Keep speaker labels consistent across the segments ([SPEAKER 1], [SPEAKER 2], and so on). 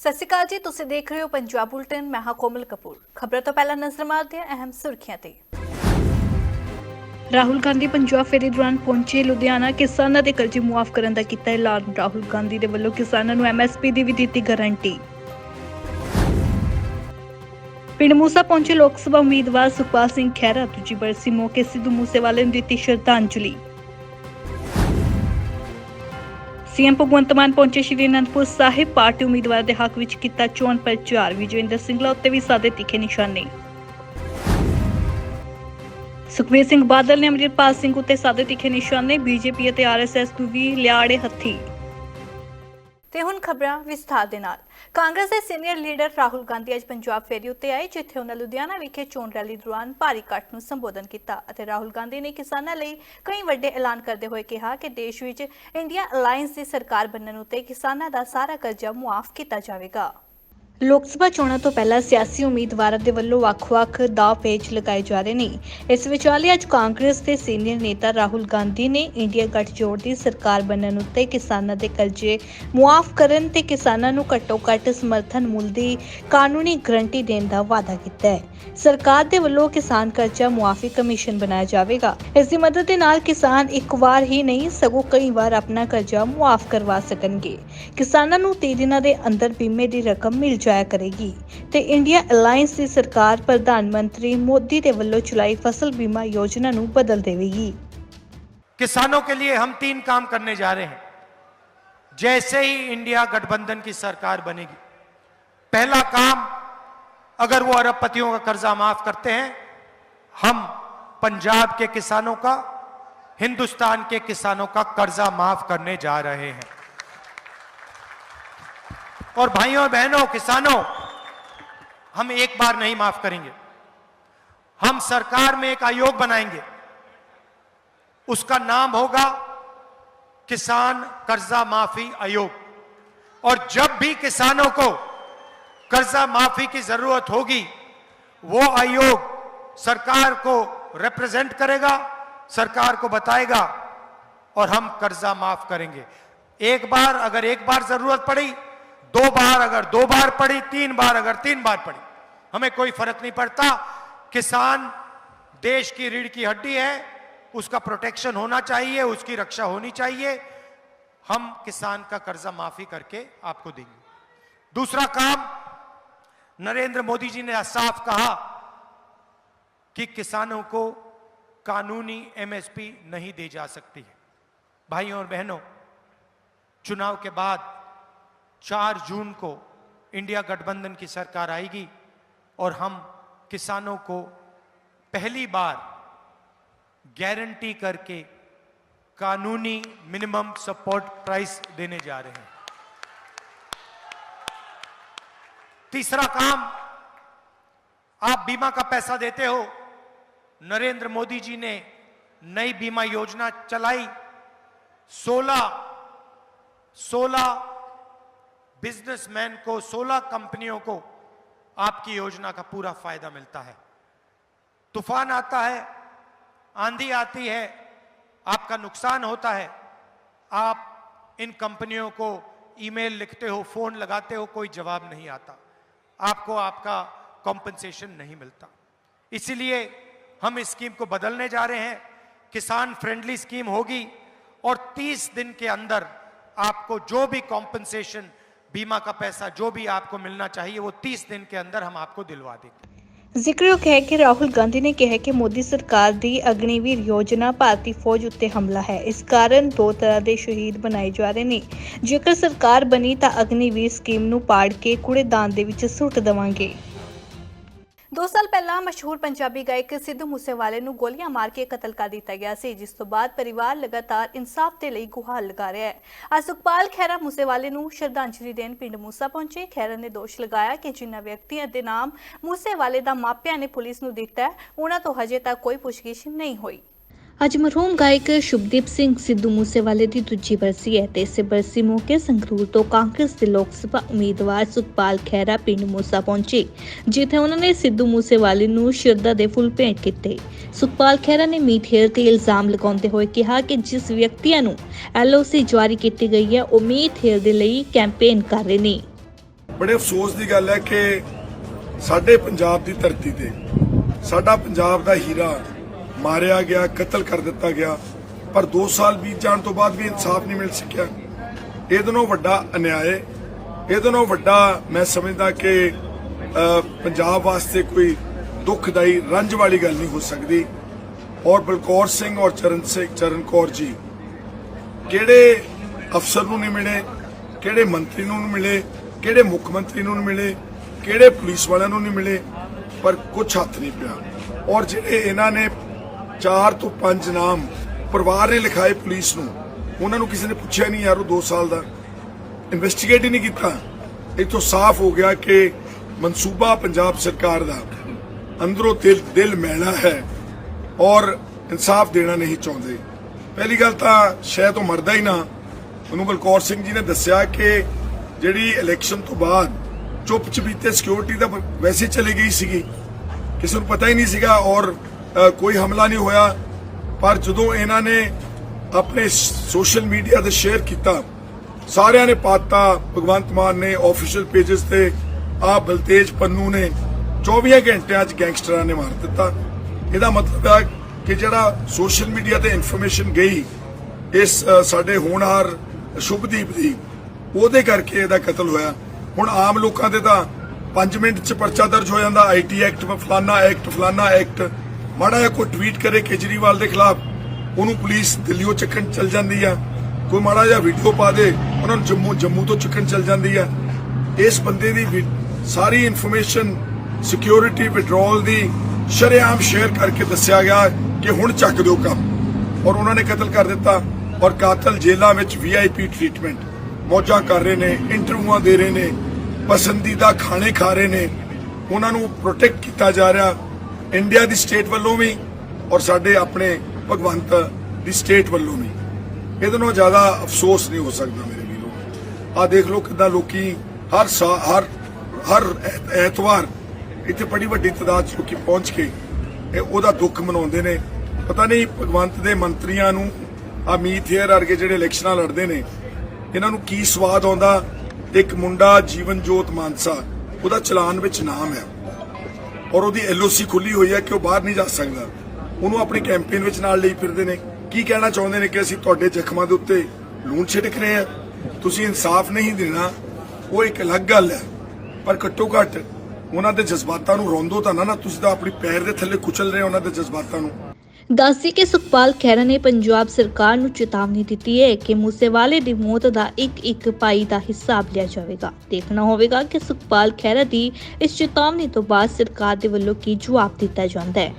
[SPEAKER 1] ਸਤਿ ਸ਼੍ਰੀ ਅਕਾਲ ਜੀ, ਤੁਸੀਂ ਦੇਖ ਰਹੇ ਹੋ ਪੰਜਾਬ ਬੁਲਟਨ, ਮੈਂ ਹਾਂ ਕੋਮਲ ਕਪੂਰ। ਖਬਰਾਂ ਤੋਂ ਪਹਿਲਾਂ ਨਜ਼ਰ ਮਾਰਦੇ ਹਾਂ ਅਹਿਮ ਸੁਰਖੀਆਂ ਤੇ। ਰਾਹੁਲ ਗਾਂਧੀ ਪੰਜਾਬ ਫੇਰੀ ਦੌਰਾਨ ਪਹੁੰਚੇ ਲੁਧਿਆਣਾ ਕਿਸਾਨਾਂ ਦੇ ਕਰਜ਼ੇ ਮੁਆਫ ਕਰਨ ਦਾ ਕੀਤਾ ਐਲਾਨ। ਰਾਹੁਲ ਗਾਂਧੀ ਦੇ ਵੱਲੋਂ ਕਿਸਾਨਾਂ ਨੂੰ ਐਮਐਸਪੀ ਦੀ ਵੀ ਦਿੱਤੀ ਗਾਰੰਟੀ। ਪਿੰਡ ਮੂਸਾ ਪਹੁੰਚੇ ਲੋਕ ਸਭਾ ਉਮੀਦਵਾਰ ਸੁਖਪਾਲ ਸਿੰਘ ਖਹਿਰਾ, ਦੂਜੀ ਬਰਸੀ ਮੌਕੇ ਸਿੱਧੂ ਮੂਸੇਵਾਲੇ ਨੂੰ ਦਿੱਤੀ ਸ਼ਰਧਾਂਜਲੀ। ਸੀਐਮ ਭਗਵੰਤ ਮਾਨ ਪਹੁੰਚੇ ਸ਼੍ਰੀ ਅਨੰਦਪੁਰ ਸਾਹਿਬ। ਪਾਰਟੀ ਉਮੀਦਵਾਰ ਦੇ ਹੱਕ ਵਿੱਚ ਕੀਤਾ ਚੋਣ ਪ੍ਰਚਾਰ। ਵਿਜੇਂਦਰ ਸਿੰਘਲਾ ਉੱਤੇ ਵੀ ਸਾਦੇ ਤਿੱਖੇ ਨਿਸ਼ਾਨੇ। ਸੁਖਬੀਰ ਸਿੰਘ ਬਾਦਲ ਨੇ ਅਮਰਿਤਪਾਲ ਸਿੰਘ ਉੱਤੇ ਸਾਦੇ ਤਿੱਖੇ ਨਿਸ਼ਾਨੇ। ਬੀਜੇਪੀ ਅਤੇ ਆਰਐਸਐਸ ਨੂੰ ਵੀ ਲਿਆੜੇ ਹੱਥੀ। ਤੇ ਹੁਣ ਖਬਰਾਂ ਵਿਸਥਾਰ ਦੇ ਨਾਲ। ਕਾਂਗਰਸ ਦੇ ਸੀਨੀਅਰ ਲੀਡਰ ਰਾਹੁਲ ਗਾਂਧੀ ਅੱਜ ਪੰਜਾਬ ਫੇਰੀ ਉੱਤੇ ਆਏ, ਜਿੱਥੇ ਉਹਨਾਂ ਲੁਧਿਆਣਾ ਵਿਖੇ ਚੋਣ ਰੈਲੀ ਦੌਰਾਨ ਭਾਰੀ ਇਕੱਠ ਨੂੰ ਸੰਬੋਧਨ ਕੀਤਾ ਅਤੇ ਰਾਹੁਲ ਗਾਂਧੀ ਨੇ ਕਿਸਾਨਾਂ ਲਈ ਕਈ ਵੱਡੇ ਐਲਾਨ ਕਰਦੇ ਹੋਏ ਕਿਹਾ ਕਿ ਦੇਸ਼ ਵਿੱਚ ਇੰਡੀਆ ਅਲਾਈਅੰਸ ਦੀ ਸਰਕਾਰ ਬਣਨ ਉਤੇ ਕਿਸਾਨਾਂ ਦਾ ਸਾਰਾ ਕਰਜ਼ਾ ਮੁਆਫ ਕੀਤਾ ਜਾਵੇਗਾ। ਲੋਕ ਸਭਾ ਚੋਣਾਂ ਤੋਂ ਪਹਿਲਾਂ ਸਿਆਸੀ ਉਮੀਦਵਾਰਾਂ ਦੇ ਵੱਲੋਂ ਵੱਖ-ਵੱਖ ਦਾਅ ਪੇਚ ਲਗਾਏ ਜਾ ਰਹੇ ਨੇ। ਇਸ ਵਿਚਾਲੇ ਅੱਜ ਕਾਂਗਰਸ ਦੇ ਸੀਨੀਅਰ ਨੇਤਾ ਰਾਹੁਲ ਗਾਂਧੀ ਨੇ ਇੰਡੀਆ ਗੱਠਜੋੜ ਦੀ ਸਰਕਾਰ ਬਣਨ ਉੱਤੇ ਕਿਸਾਨਾਂ ਦੇ ਕਰਜ਼ੇ ਮੁਆਫ ਕਰਨ ਤੇ ਕਿਸਾਨਾਂ ਨੂੰ ਘੱਟੋ-ਘੱਟ ਸਮਰਥਨ ਮੁੱਲ ਦੀ ਕਾਨੂੰਨੀ ਗਰੰਟੀ ਦੇਣ ਦਾ ਵਾਅਦਾ ਕੀਤਾ ਹੈ। ਸਰਕਾਰ ਦੇ ਵੱਲੋਂ ਕਿਸਾਨ ਕਰਜ਼ਾ ਮੁਆਫੀ ਕਮਿਸ਼ਨ ਬਣਾਇਆ ਜਾਵੇਗਾ। ਇਸ ਦੀ ਮਦਦ ਦੇ ਨਾਲ ਕਿਸਾਨ ਇੱਕ ਵਾਰ ਹੀ ਨਹੀਂ, ਸਗੋਂ ਕਈ ਵਾਰ ਆਪਣਾ ਕਰਜ਼ਾ ਮੁਆਫ ਕਰਵਾ ਸਕਣਗੇ। ਕਿਸਾਨਾਂ ਨੂੰ 30 ਦਿਨਾਂ ਦੇ ਅੰਦਰ ਬੀਮੇ ਦੀ ਰਕਮ ਮਿਲ ਜਾਇਆ ਕਰੇਗੀ ਤੇ ਇੰਡੀਆ ਅਲਾਈਅੰਸ ਦੀ ਸਰਕਾਰ ਪ੍ਰਧਾਨ ਮੰਤਰੀ ਮੋਦੀ ਦੇ ਵੱਲੋਂ ਚਲਾਈ ਫਸਲ ਬੀਮਾ ਯੋਜਨਾ ਨੂੰ ਬਦਲ ਦੇਵੇਗੀ
[SPEAKER 2] किसानों के लिए हम तीन काम करने जा रहे हैं जैसे ही इंडिया गठबंधन की सरकार बनेगी पहला काम अगर वो अरबपतियों का कर्जा माफ करते हैं हम पंजाब के किसानों का हिंदुस्तान के किसानों का कर्जा माफ करने जा रहे हैं और भाइयों, बहनों, किसानों, हम एक बार नहीं माफ़ करेंगे। हम सरकार में एक आयोग बनाएँगे। उसका नाम होगा किसान कर्जा माफ़ी आयोग। और जब भी किसानों को कर्जा माफ़ी की ज़रूरत होगी, वो आयोग सरकार को रिप्रेजेंट करेगा, सरकार को बताएगा और हम कर्जा माफ़ करेंगे। एक बार, अगर एक बार ज़रूरत पड़ी दो बार अगर दो बार पड़ी तीन बार अगर तीन बार पड़ी हमें कोई फ़र्क नहीं पड़ता। किसान देश की रीढ़ की हड्डी है, उसका प्रोटेक्शन होना चाहिए, उसकी रक्षा होनी चाहिए। हम किसान का कर्जा माफ़ी करके आपको देंगे। दूसरा काम, नरेंद्र मोदी जी ने साफ़ कहा कि किसानों को कानूनी एमएसपी नहीं दी जा सकती है। भाइयों और बहनों, चुनाव के बाद चार जून को इंडिया गठबंधन की सरकार आएगी और हम किसानों को पहली बार गारंटी करके कानूनी मिनिमम सपोर्ट प्राइस देने जा रहे हैं। तीसरा काम, आप बीमा का पैसा देते हो, नरेंद्र मोदी जी ने नई बीमा योजना चलाई 16 16 बिजनेसमैन को 16 कंपनियों को आपकी योजना का पूरा फ़ायदा मिलता है। तूफ़ान आता है, आंधी आती है, आपका नुकसान होता है। आप इन कंपनियों को ईमेल लिखते हो, फ़ोन लगाते हो, कोई जवाब नहीं आता। आपको आपका कॉम्पनसेशन नहीं मिलता। इसीलिए हम इस स्कीम को बदलने जा रहे हैं। किसान फ्रेंडली स्कीम होगी और 30 दिन के अंदर आपको जो भी कॉम्पनसेशन बीमा का पैसा जो भी आपको मिलना चाहिए वो 30 दिन के अंदर हम आपको दिलवा देंगे
[SPEAKER 1] ਜ਼ਿਕਰਯੋਗ ਹੈ ਕਿ ਰਾਹੁਲ ਗਾਂਧੀ ਨੇ ਕਿਹਾ ਕਿ ਮੋਦੀ ਸਰਕਾਰ ਦੀ ਅਗਨੀਵੀਰ ਯੋਜਨਾ ਭਾਰਤੀ ਫੌਜ ਉੱਤੇ ਹਮਲਾ ਹੈ ਇਸ ਕਾਰਨ ਦੋ ਤਰ੍ਹਾਂ ਦੇ ਸ਼ਹੀਦ ਬਣਾਏ ਜਾ ਰਹੇ ਨੇ ਜੇਕਰ ਸਰਕਾਰ ਬਣੀ ਤਾਂ ਅਗਨੀਵੀਰ ਸਕੀਮ ਨੂੰ ਪਾੜ ਕੇ ਕੂੜੇਦਾਨ ਦੇ ਵਿੱਚ ਸੁੱਟ ਦੇਵਾਂਗੇ ਦੋ ਸਾਲ ਪਹਿਲਾਂ ਮਸ਼ਹੂਰ ਪੰਜਾਬੀ ਗਾਇਕ ਸਿੱਧੂ ਮੂਸੇਵਾਲੇ ਨੂੰ ਗੋਲੀਆਂ ਮਾਰ ਕੇ ਕਤਲ ਕਰ ਦਿੱਤਾ ਗਿਆ ਸੀ, ਜਿਸ ਤੋਂ ਬਾਅਦ ਪਰਿਵਾਰ ਲਗਾਤਾਰ ਇਨਸਾਫ ਦੇ ਲਈ ਗੁਹਾਰ ਲਗਾ ਰਿਹਾ ਹੈ। ਅੱਜ ਸੁਖਪਾਲ ਖਹਿਰਾ ਮੂਸੇਵਾਲੇ ਨੂੰ ਸ਼ਰਧਾਂਜਲੀ ਦੇਣ ਪਿੰਡ ਮੂਸਾ ਪਹੁੰਚੇ। ਖਹਿਰਾ ਨੇ ਦੋਸ਼ ਲਗਾਇਆ ਕਿ ਜਿਨ੍ਹਾਂ ਵਿਅਕਤੀਆਂ ਦੇ ਨਾਮ ਮੂਸੇਵਾਲੇ ਦਾ ਮਾਪਿਆਂ ਨੇ ਪੁਲਿਸ ਨੂੰ ਦਿੱਤਾ ਹੈ, ਉਹਨਾਂ ਤੋਂ ਹਜੇ ਤੱਕ ਕੋਈ ਪੁੱਛਗਿੱਛ ਨਹੀਂ ਹੋਈ। ਅੱਜ ਮਰਹੂਮ ਗਾਇਕ ਸ਼ੁਭਦੀਪ ਸਿੰਘ ਸਿੱਧੂ ਮੂਸੇਵਾਲੇ ਦੀ ਦੂਜੀ ਬਰਸੀ ਹੈ ਤੇ ਇਸੇ ਬਰਸੀ ਮੌਕੇ ਸੰਗਰੂਰ ਤੋਂ ਕਾਂਗਰਸ ਦੇ ਲੋਕ ਸਭਾ ਉਮੀਦਵਾਰ ਸੁਖਪਾਲ ਖਹਿਰਾ ਪਿੰਡ ਮੂਸਾ ਪਹੁੰਚੇ, ਜਿੱਥੇ ਉਹਨਾਂ ਨੇ ਸਿੱਧੂ ਮੂਸੇਵਾਲੇ ਨੂੰ ਸ਼ਰਧਾ ਦੇ ਫੁੱਲ ਭੇਂਟ ਕੀਤੇ। ਸੁਖਪਾਲ ਖਹਿਰਾ ਨੇ ਮੀਤ ਤੇ ਇਲਜ਼ਾਮ ਲਗਾਉਂਦੇ ਹੋਏ ਕਿਹਾ ਕਿ ਜਿਸ ਵਿਅਕਤੀਆਂ ਨੂੰ ਐਲਓਸੀ ਜਾਰੀ ਕੀਤੀ ਗਈ ਹੈ, ਉਹ ਮੀਤ ਦੇ ਲਈ ਕੈਂਪੇਨ ਕਰ ਰਹੇ ਨੇ।
[SPEAKER 3] ਬੜੇ ਅਫਸੋਸ ਦੀ ਗੱਲ ਹੈ ਕਿ ਸਾਡੇ ਪੰਜਾਬ ਦੀ ਧਰਤੀ ਤੇ ਸਾਡਾ ਪੰਜਾਬ ਦਾ ਹੀਰਾ ਮਾਰਿਆ ਗਿਆ, ਕਤਲ ਕਰ ਦਿੱਤਾ ਗਿਆ, ਪਰ 2 ਸਾਲ ਬੀਤ ਜਾਣ ਤੋਂ ਬਾਅਦ ਵੀ ਇਨਸਾਫ ਨਹੀਂ ਮਿਲ ਸਕਿਆ। ਇਹਦੇ ਨਾਲੋਂ ਵੱਡਾ ਅਨਿਆਏ ਇਹਦੇ ਨਾਲੋਂ ਵੱਡਾ ਮੈਂ ਸਮਝਦਾ ਕਿ ਪੰਜਾਬ ਵਾਸਤੇ ਕੋਈ ਦੁਖਦਾਈ ਰੰਜ ਵਾਲੀ ਗੱਲ ਨਹੀਂ ਹੋ ਸਕਦੀ। ਔਰ ਬਲਕੌਰ ਸਿੰਘ ਔਰ ਚਰਨ ਸਿੰਘ ਚਰਨ ਕੌਰ ਜੀ, ਕਿਹੜੇ ਅਫਸਰ ਨੂੰ ਨਹੀਂ ਮਿਲੇ, ਕਿਹੜੇ ਮੰਤਰੀ ਨੂੰ ਨਹੀਂ ਮਿਲੇ, ਕਿਹੜੇ ਮੁੱਖ ਮੰਤਰੀ ਨੂੰ ਨਹੀਂ ਮਿਲੇ, ਕਿਹੜੇ ਪੁਲਿਸ ਵਾਲਿਆਂ ਨੂੰ ਨਹੀਂ ਮਿਲੇ, ਪਰ ਕੁਝ ਹੱਥ ਨਹੀਂ ਪਿਆ। ਔਰ ਜਿਹੜੇ ਇਹਨਾਂ ਨੇ ਚਾਰ ਤੋਂ ਪੰਜ ਨਾਮ ਪਰਿਵਾਰ ਨੇ ਲਿਖਾਏ ਪੁਲਿਸ ਨੂੰ। ਉਹਨਾਂ ਨੂੰ ਕਿਸੇ ਨੇ ਪੁੱਛਿਆ ਨਹੀਂ ਯਾਰ ਉਹ 2 ਸਾਲ ਦਾ। ਇਨਵੈਸਟੀਗੇਟ ਹੀ ਨਹੀਂ ਕੀਤਾ। ਇਥੋਂ ਸਾਫ਼ ਹੋ ਗਿਆ ਕਿ ਮਨਸੂਬਾ ਪੰਜਾਬ ਸਰਕਾਰ ਦਾ ਅੰਦਰੋਂ ਦਿਲ ਦਿਲ ਮੈਲਾ ਹੈ ਔਰ ਇਨਸਾਫ ਦੇਣਾ ਨਹੀਂ ਚਾਹੁੰਦੇ। ਪਹਿਲੀ ਗੱਲ ਤਾਂ ਸ਼ਾਇਦ ਉਹ ਮਰਦਾ ਹੀ ਨਾ। ਉਹਨੂੰ ਬਲਕੌਰ ਸਿੰਘ ਜੀ ਨੇ ਦੱਸਿਆ ਕਿ ਜਿਹੜੀ ਇਲੈਕਸ਼ਨ ਤੋਂ ਬਾਅਦ ਚੁੱਪ ਚਪੀਤੇ ਸਿਕਿਉਰਿਟੀ ਦਾ ਵੈਸੇ ਚਲੀ ਗਈ ਸੀਗੀ। ਕਿਸੇ ਨੂੰ ਪਤਾ ਹੀ ਨਹੀਂ ਸੀਗਾ ਔਰ ਕੋਈ ਹਮਲਾ ਨਹੀਂ ਹੋਇਆ ਪਰ ਜਦੋਂ ਇਹਨਾਂ ਨੇ ਆਪਣੇ ਸੋਸ਼ਲ ਮੀਡੀਆ ਤੇ ਸ਼ੇਅਰ ਕੀਤਾ ਸਾਰਿਆਂ ਨੇ ਪਾਤਾ ਭਗਵੰਤ ਮਾਨ ਨੇ ਆਫੀਸ਼ੀਅਲ ਪੇजेस ਤੇ ਆ ਬਲਤੇਜ ਪੰਨੂ ਨੇ 24 ਘੰਟਿਆਂ 'ਚ ਗੈਂਗਸਟਰਾਂ ਨੇ ਮਾਰ ਦਿੱਤਾ। ਇਹਦਾ ਮਤਲਬ ਹੈ ਕਿ ਜਿਹੜਾ ਸੋਸ਼ਲ ਮੀਡੀਆ ਤੇ ਇਨਫੋਰਮੇਸ਼ਨ ਗਈ ਇਸ ਅ, ਸਾਡੇ ਹੋਣਹਾਰ ਸ਼ੁਭਦੀਪ ਦੀ ਉਹਦੇ ਕਰਕੇ ਇਹਦਾ ਕਤਲ ਹੋਇਆ। ਹੁਣ ਆਮ ਲੋਕਾਂ ਦੇ ਤਾਂ 5 ਮਿੰਟ 'ਚ ਪਰਚਾ ਦਰਜ ਹੋ ਜਾਂਦਾ ਆਈਟੀ ਐਕਟ ਫਲਾਨਾ ਐਕਟ ਫਲਾਨਾ ਐਕਟ ਮਾੜਾ ਜਿਹਾ ਕੋਈ ਟਵੀਟ ਕਰੇ ਕੇਜਰੀਵਾਲ ਦੇ ਖਿਲਾਫ, ਉਹਨੂੰ ਪੁਲਿਸ ਦਿੱਲੀੋਂ ਚੱਕਣ ਚੱਲ ਜਾਂਦੀ ਆ। ਕੋਈ ਮਾੜਾ ਜਿਹਾ ਵੀਡੀਓ ਪਾ ਦੇ, ਉਹਨਾਂ ਨੂੰ ਜੰਮੂ ਜੰਮੂ ਤੋਂ ਚੱਕਣ ਚੱਲ ਜਾਂਦੀ ਆ। ਇਸ ਬੰਦੇ ਦੀ ਸਾਰੀ ਇਨਫੋਰਮੇਸ਼ਨ ਸਿਕਿਉਰਿਟੀ ਵਿਡਰਾਅਲ ਦੀ ਸ਼ਰੇਆਮ ਸ਼ੇਅਰ ਕਰਕੇ ਦੱਸਿਆ ਗਿਆ ਕਿ ਹੁਣ ਚੱਕ ਦਿਓ ਕੰਮ। ਔਰ ਉਹਨਾਂ ਨੇ ਕਤਲ ਕਰ ਦਿੱਤਾ ਔਰ ਕਾਤਲ ਜੇਲ੍ਹਾਂ ਵਿੱਚ ਵੀਆਈਪੀ ਟ੍ਰੀਟਮੈਂਟ ਮੌਜਾਂ ਕਰ ਰਹੇ ਨੇ ਇੰਟਰਵਿਊਆਂ ਦੇ ਰਹੇ ਨੇ, ਪਸੰਦੀਦਾ ਖਾਣੇ ਖਾ ਰਹੇ ਨੇ। ਉਹਨਾਂ ਨੂੰ ਪ੍ਰੋਟੈਕਟ ਕੀਤਾ ਜਾ ਰਿਹਾ। ਇੰਡੀਆ ਦੀ ਸਟੇਟ ਵੱਲੋਂ ਵੀ ਔਰ ਸਾਡੇ ਆਪਣੇ ਭਗਵੰਤ ਦੀ ਸਟੇਟ ਵੱਲੋਂ ਵੀ। ਇਹਦੇ ਨਾਲ ਜ਼ਿਆਦਾ ਅਫਸੋਸ ਨਹੀਂ ਹੋ ਸਕਦਾ ਮੇਰੇ ਵੀਰੋ। ਆ ਦੇਖ ਲਓ ਕਿੱਦਾਂ ਲੋਕੀ ਹਰ ਸਾ, ਹਰ ਹਰ ਐਤਵਾਰ ਇੱਥੇ ਬੜੀ ਵੱਡੀ ਤਾਦਾਦ 'ਚ ਲੋਕੀ ਪਹੁੰਚ ਕੇ ਇਹ ਉਹਦਾ ਦੁੱਖ ਮਨਾਉਂਦੇ ਨੇ। ਪਤਾ ਨਹੀਂ ਭਗਵੰਤ ਦੇ ਮੰਤਰੀਆਂ ਨੂੰ ਆ ਮੀਤ ਹੇਅਰ ਵਰਗੇ ਜਿਹੜੇ ਇਲੈਕਸ਼ਨਾਂ ਲੜਦੇ ਨੇ, ਇਹਨਾਂ ਨੂੰ ਕੀ ਸਵਾਦ ਆਉਂਦਾ? ਇੱਕ ਮੁੰਡਾ ਜੀਵਨ ਜੋਤ ਮਾਨਸਾ, ਉਹਦਾ ਚਲਾਨ ਵਿੱਚ ਨਾਮ ਹੈ। ਔਰ ਉਹਦੀ ਐਲਓਸੀ ਖੁੱਲੀ ਹੋਈ ਹੈ ਕਿ ਉਹ ਬਾਹਰ ਨਹੀਂ ਜਾ ਸਕਦਾ। ਉਹਨੂੰ ਆਪਣੀ ਕੈਂਪੇਨ ਵਿੱਚ ਨਾਲ ਲਈ ਫਿਰਦੇ ਨੇ। ਕੀ ਕਹਿਣਾ ਚਾਹੁੰਦੇ ਨੇ ਕਿ ਅਸੀਂ ਤੁਹਾਡੇ ਜ਼ਖਮਾਂ ਦੇ ਉੱਤੇ ਲੂਣ ਛਿੜਕ ਰਹੇ ਆ ਤੁਸੀਂ ਇਨਸਾਫ ਨਹੀਂ ਦੇਣਾ। ਉਹ ਇੱਕ ਅਲੱਗ ਗੱਲ ਹੈ। ਪਰ ਘੱਟੋ ਘੱਟ ਉਹਨਾਂ ਦੇ ਜਜ਼ਬਾਤਾਂ ਨੂੰ ਰੋਂਦੋ ਤਾਂ ਨਾ, ਤੁਸੀਂ ਤਾਂ ਆਪਣੀ ਪੈਰ ਦੇ ਥੱਲੇ ਕੁਚਲ ਰਹੇ ਹੋ ਉਹਨਾਂ ਦੇ ਜਜ਼ਬਾਤਾਂ ਨੂੰ।
[SPEAKER 1] ਦੱਸਦੀ ਕਿ ਸੁਖਪਾਲ ਖਹਿਰਾ ਨੇ ਪੰਜਾਬ ਸਰਕਾਰ ਨੂੰ ਚੇਤਾਵਨੀ ਦਿੱਤੀ ਹੈ ਕਿ ਮੂਸੇਵਾਲੇ ਦੀ ਮੌਤ ਦਾ ਇੱਕ ਇੱਕ ਪਾਈ ਦਾ ਹਿਸਾਬ ਲਿਆ ਜਾਵੇਗਾ। ਦੇਖਣਾ ਹੋਵੇਗਾ ਕਿ ਸੁਖਪਾਲ ਖਹਿਰਾ ਦੀ ਇਸ ਚੇਤਾਵਨੀ ਤੋਂ ਬਾਅਦ ਸਰਕਾਰ ਦੇ ਵੱਲੋਂ ਕੀ ਜਵਾਬ ਦਿੱਤਾ ਜਾਂਦਾ ਹੈ।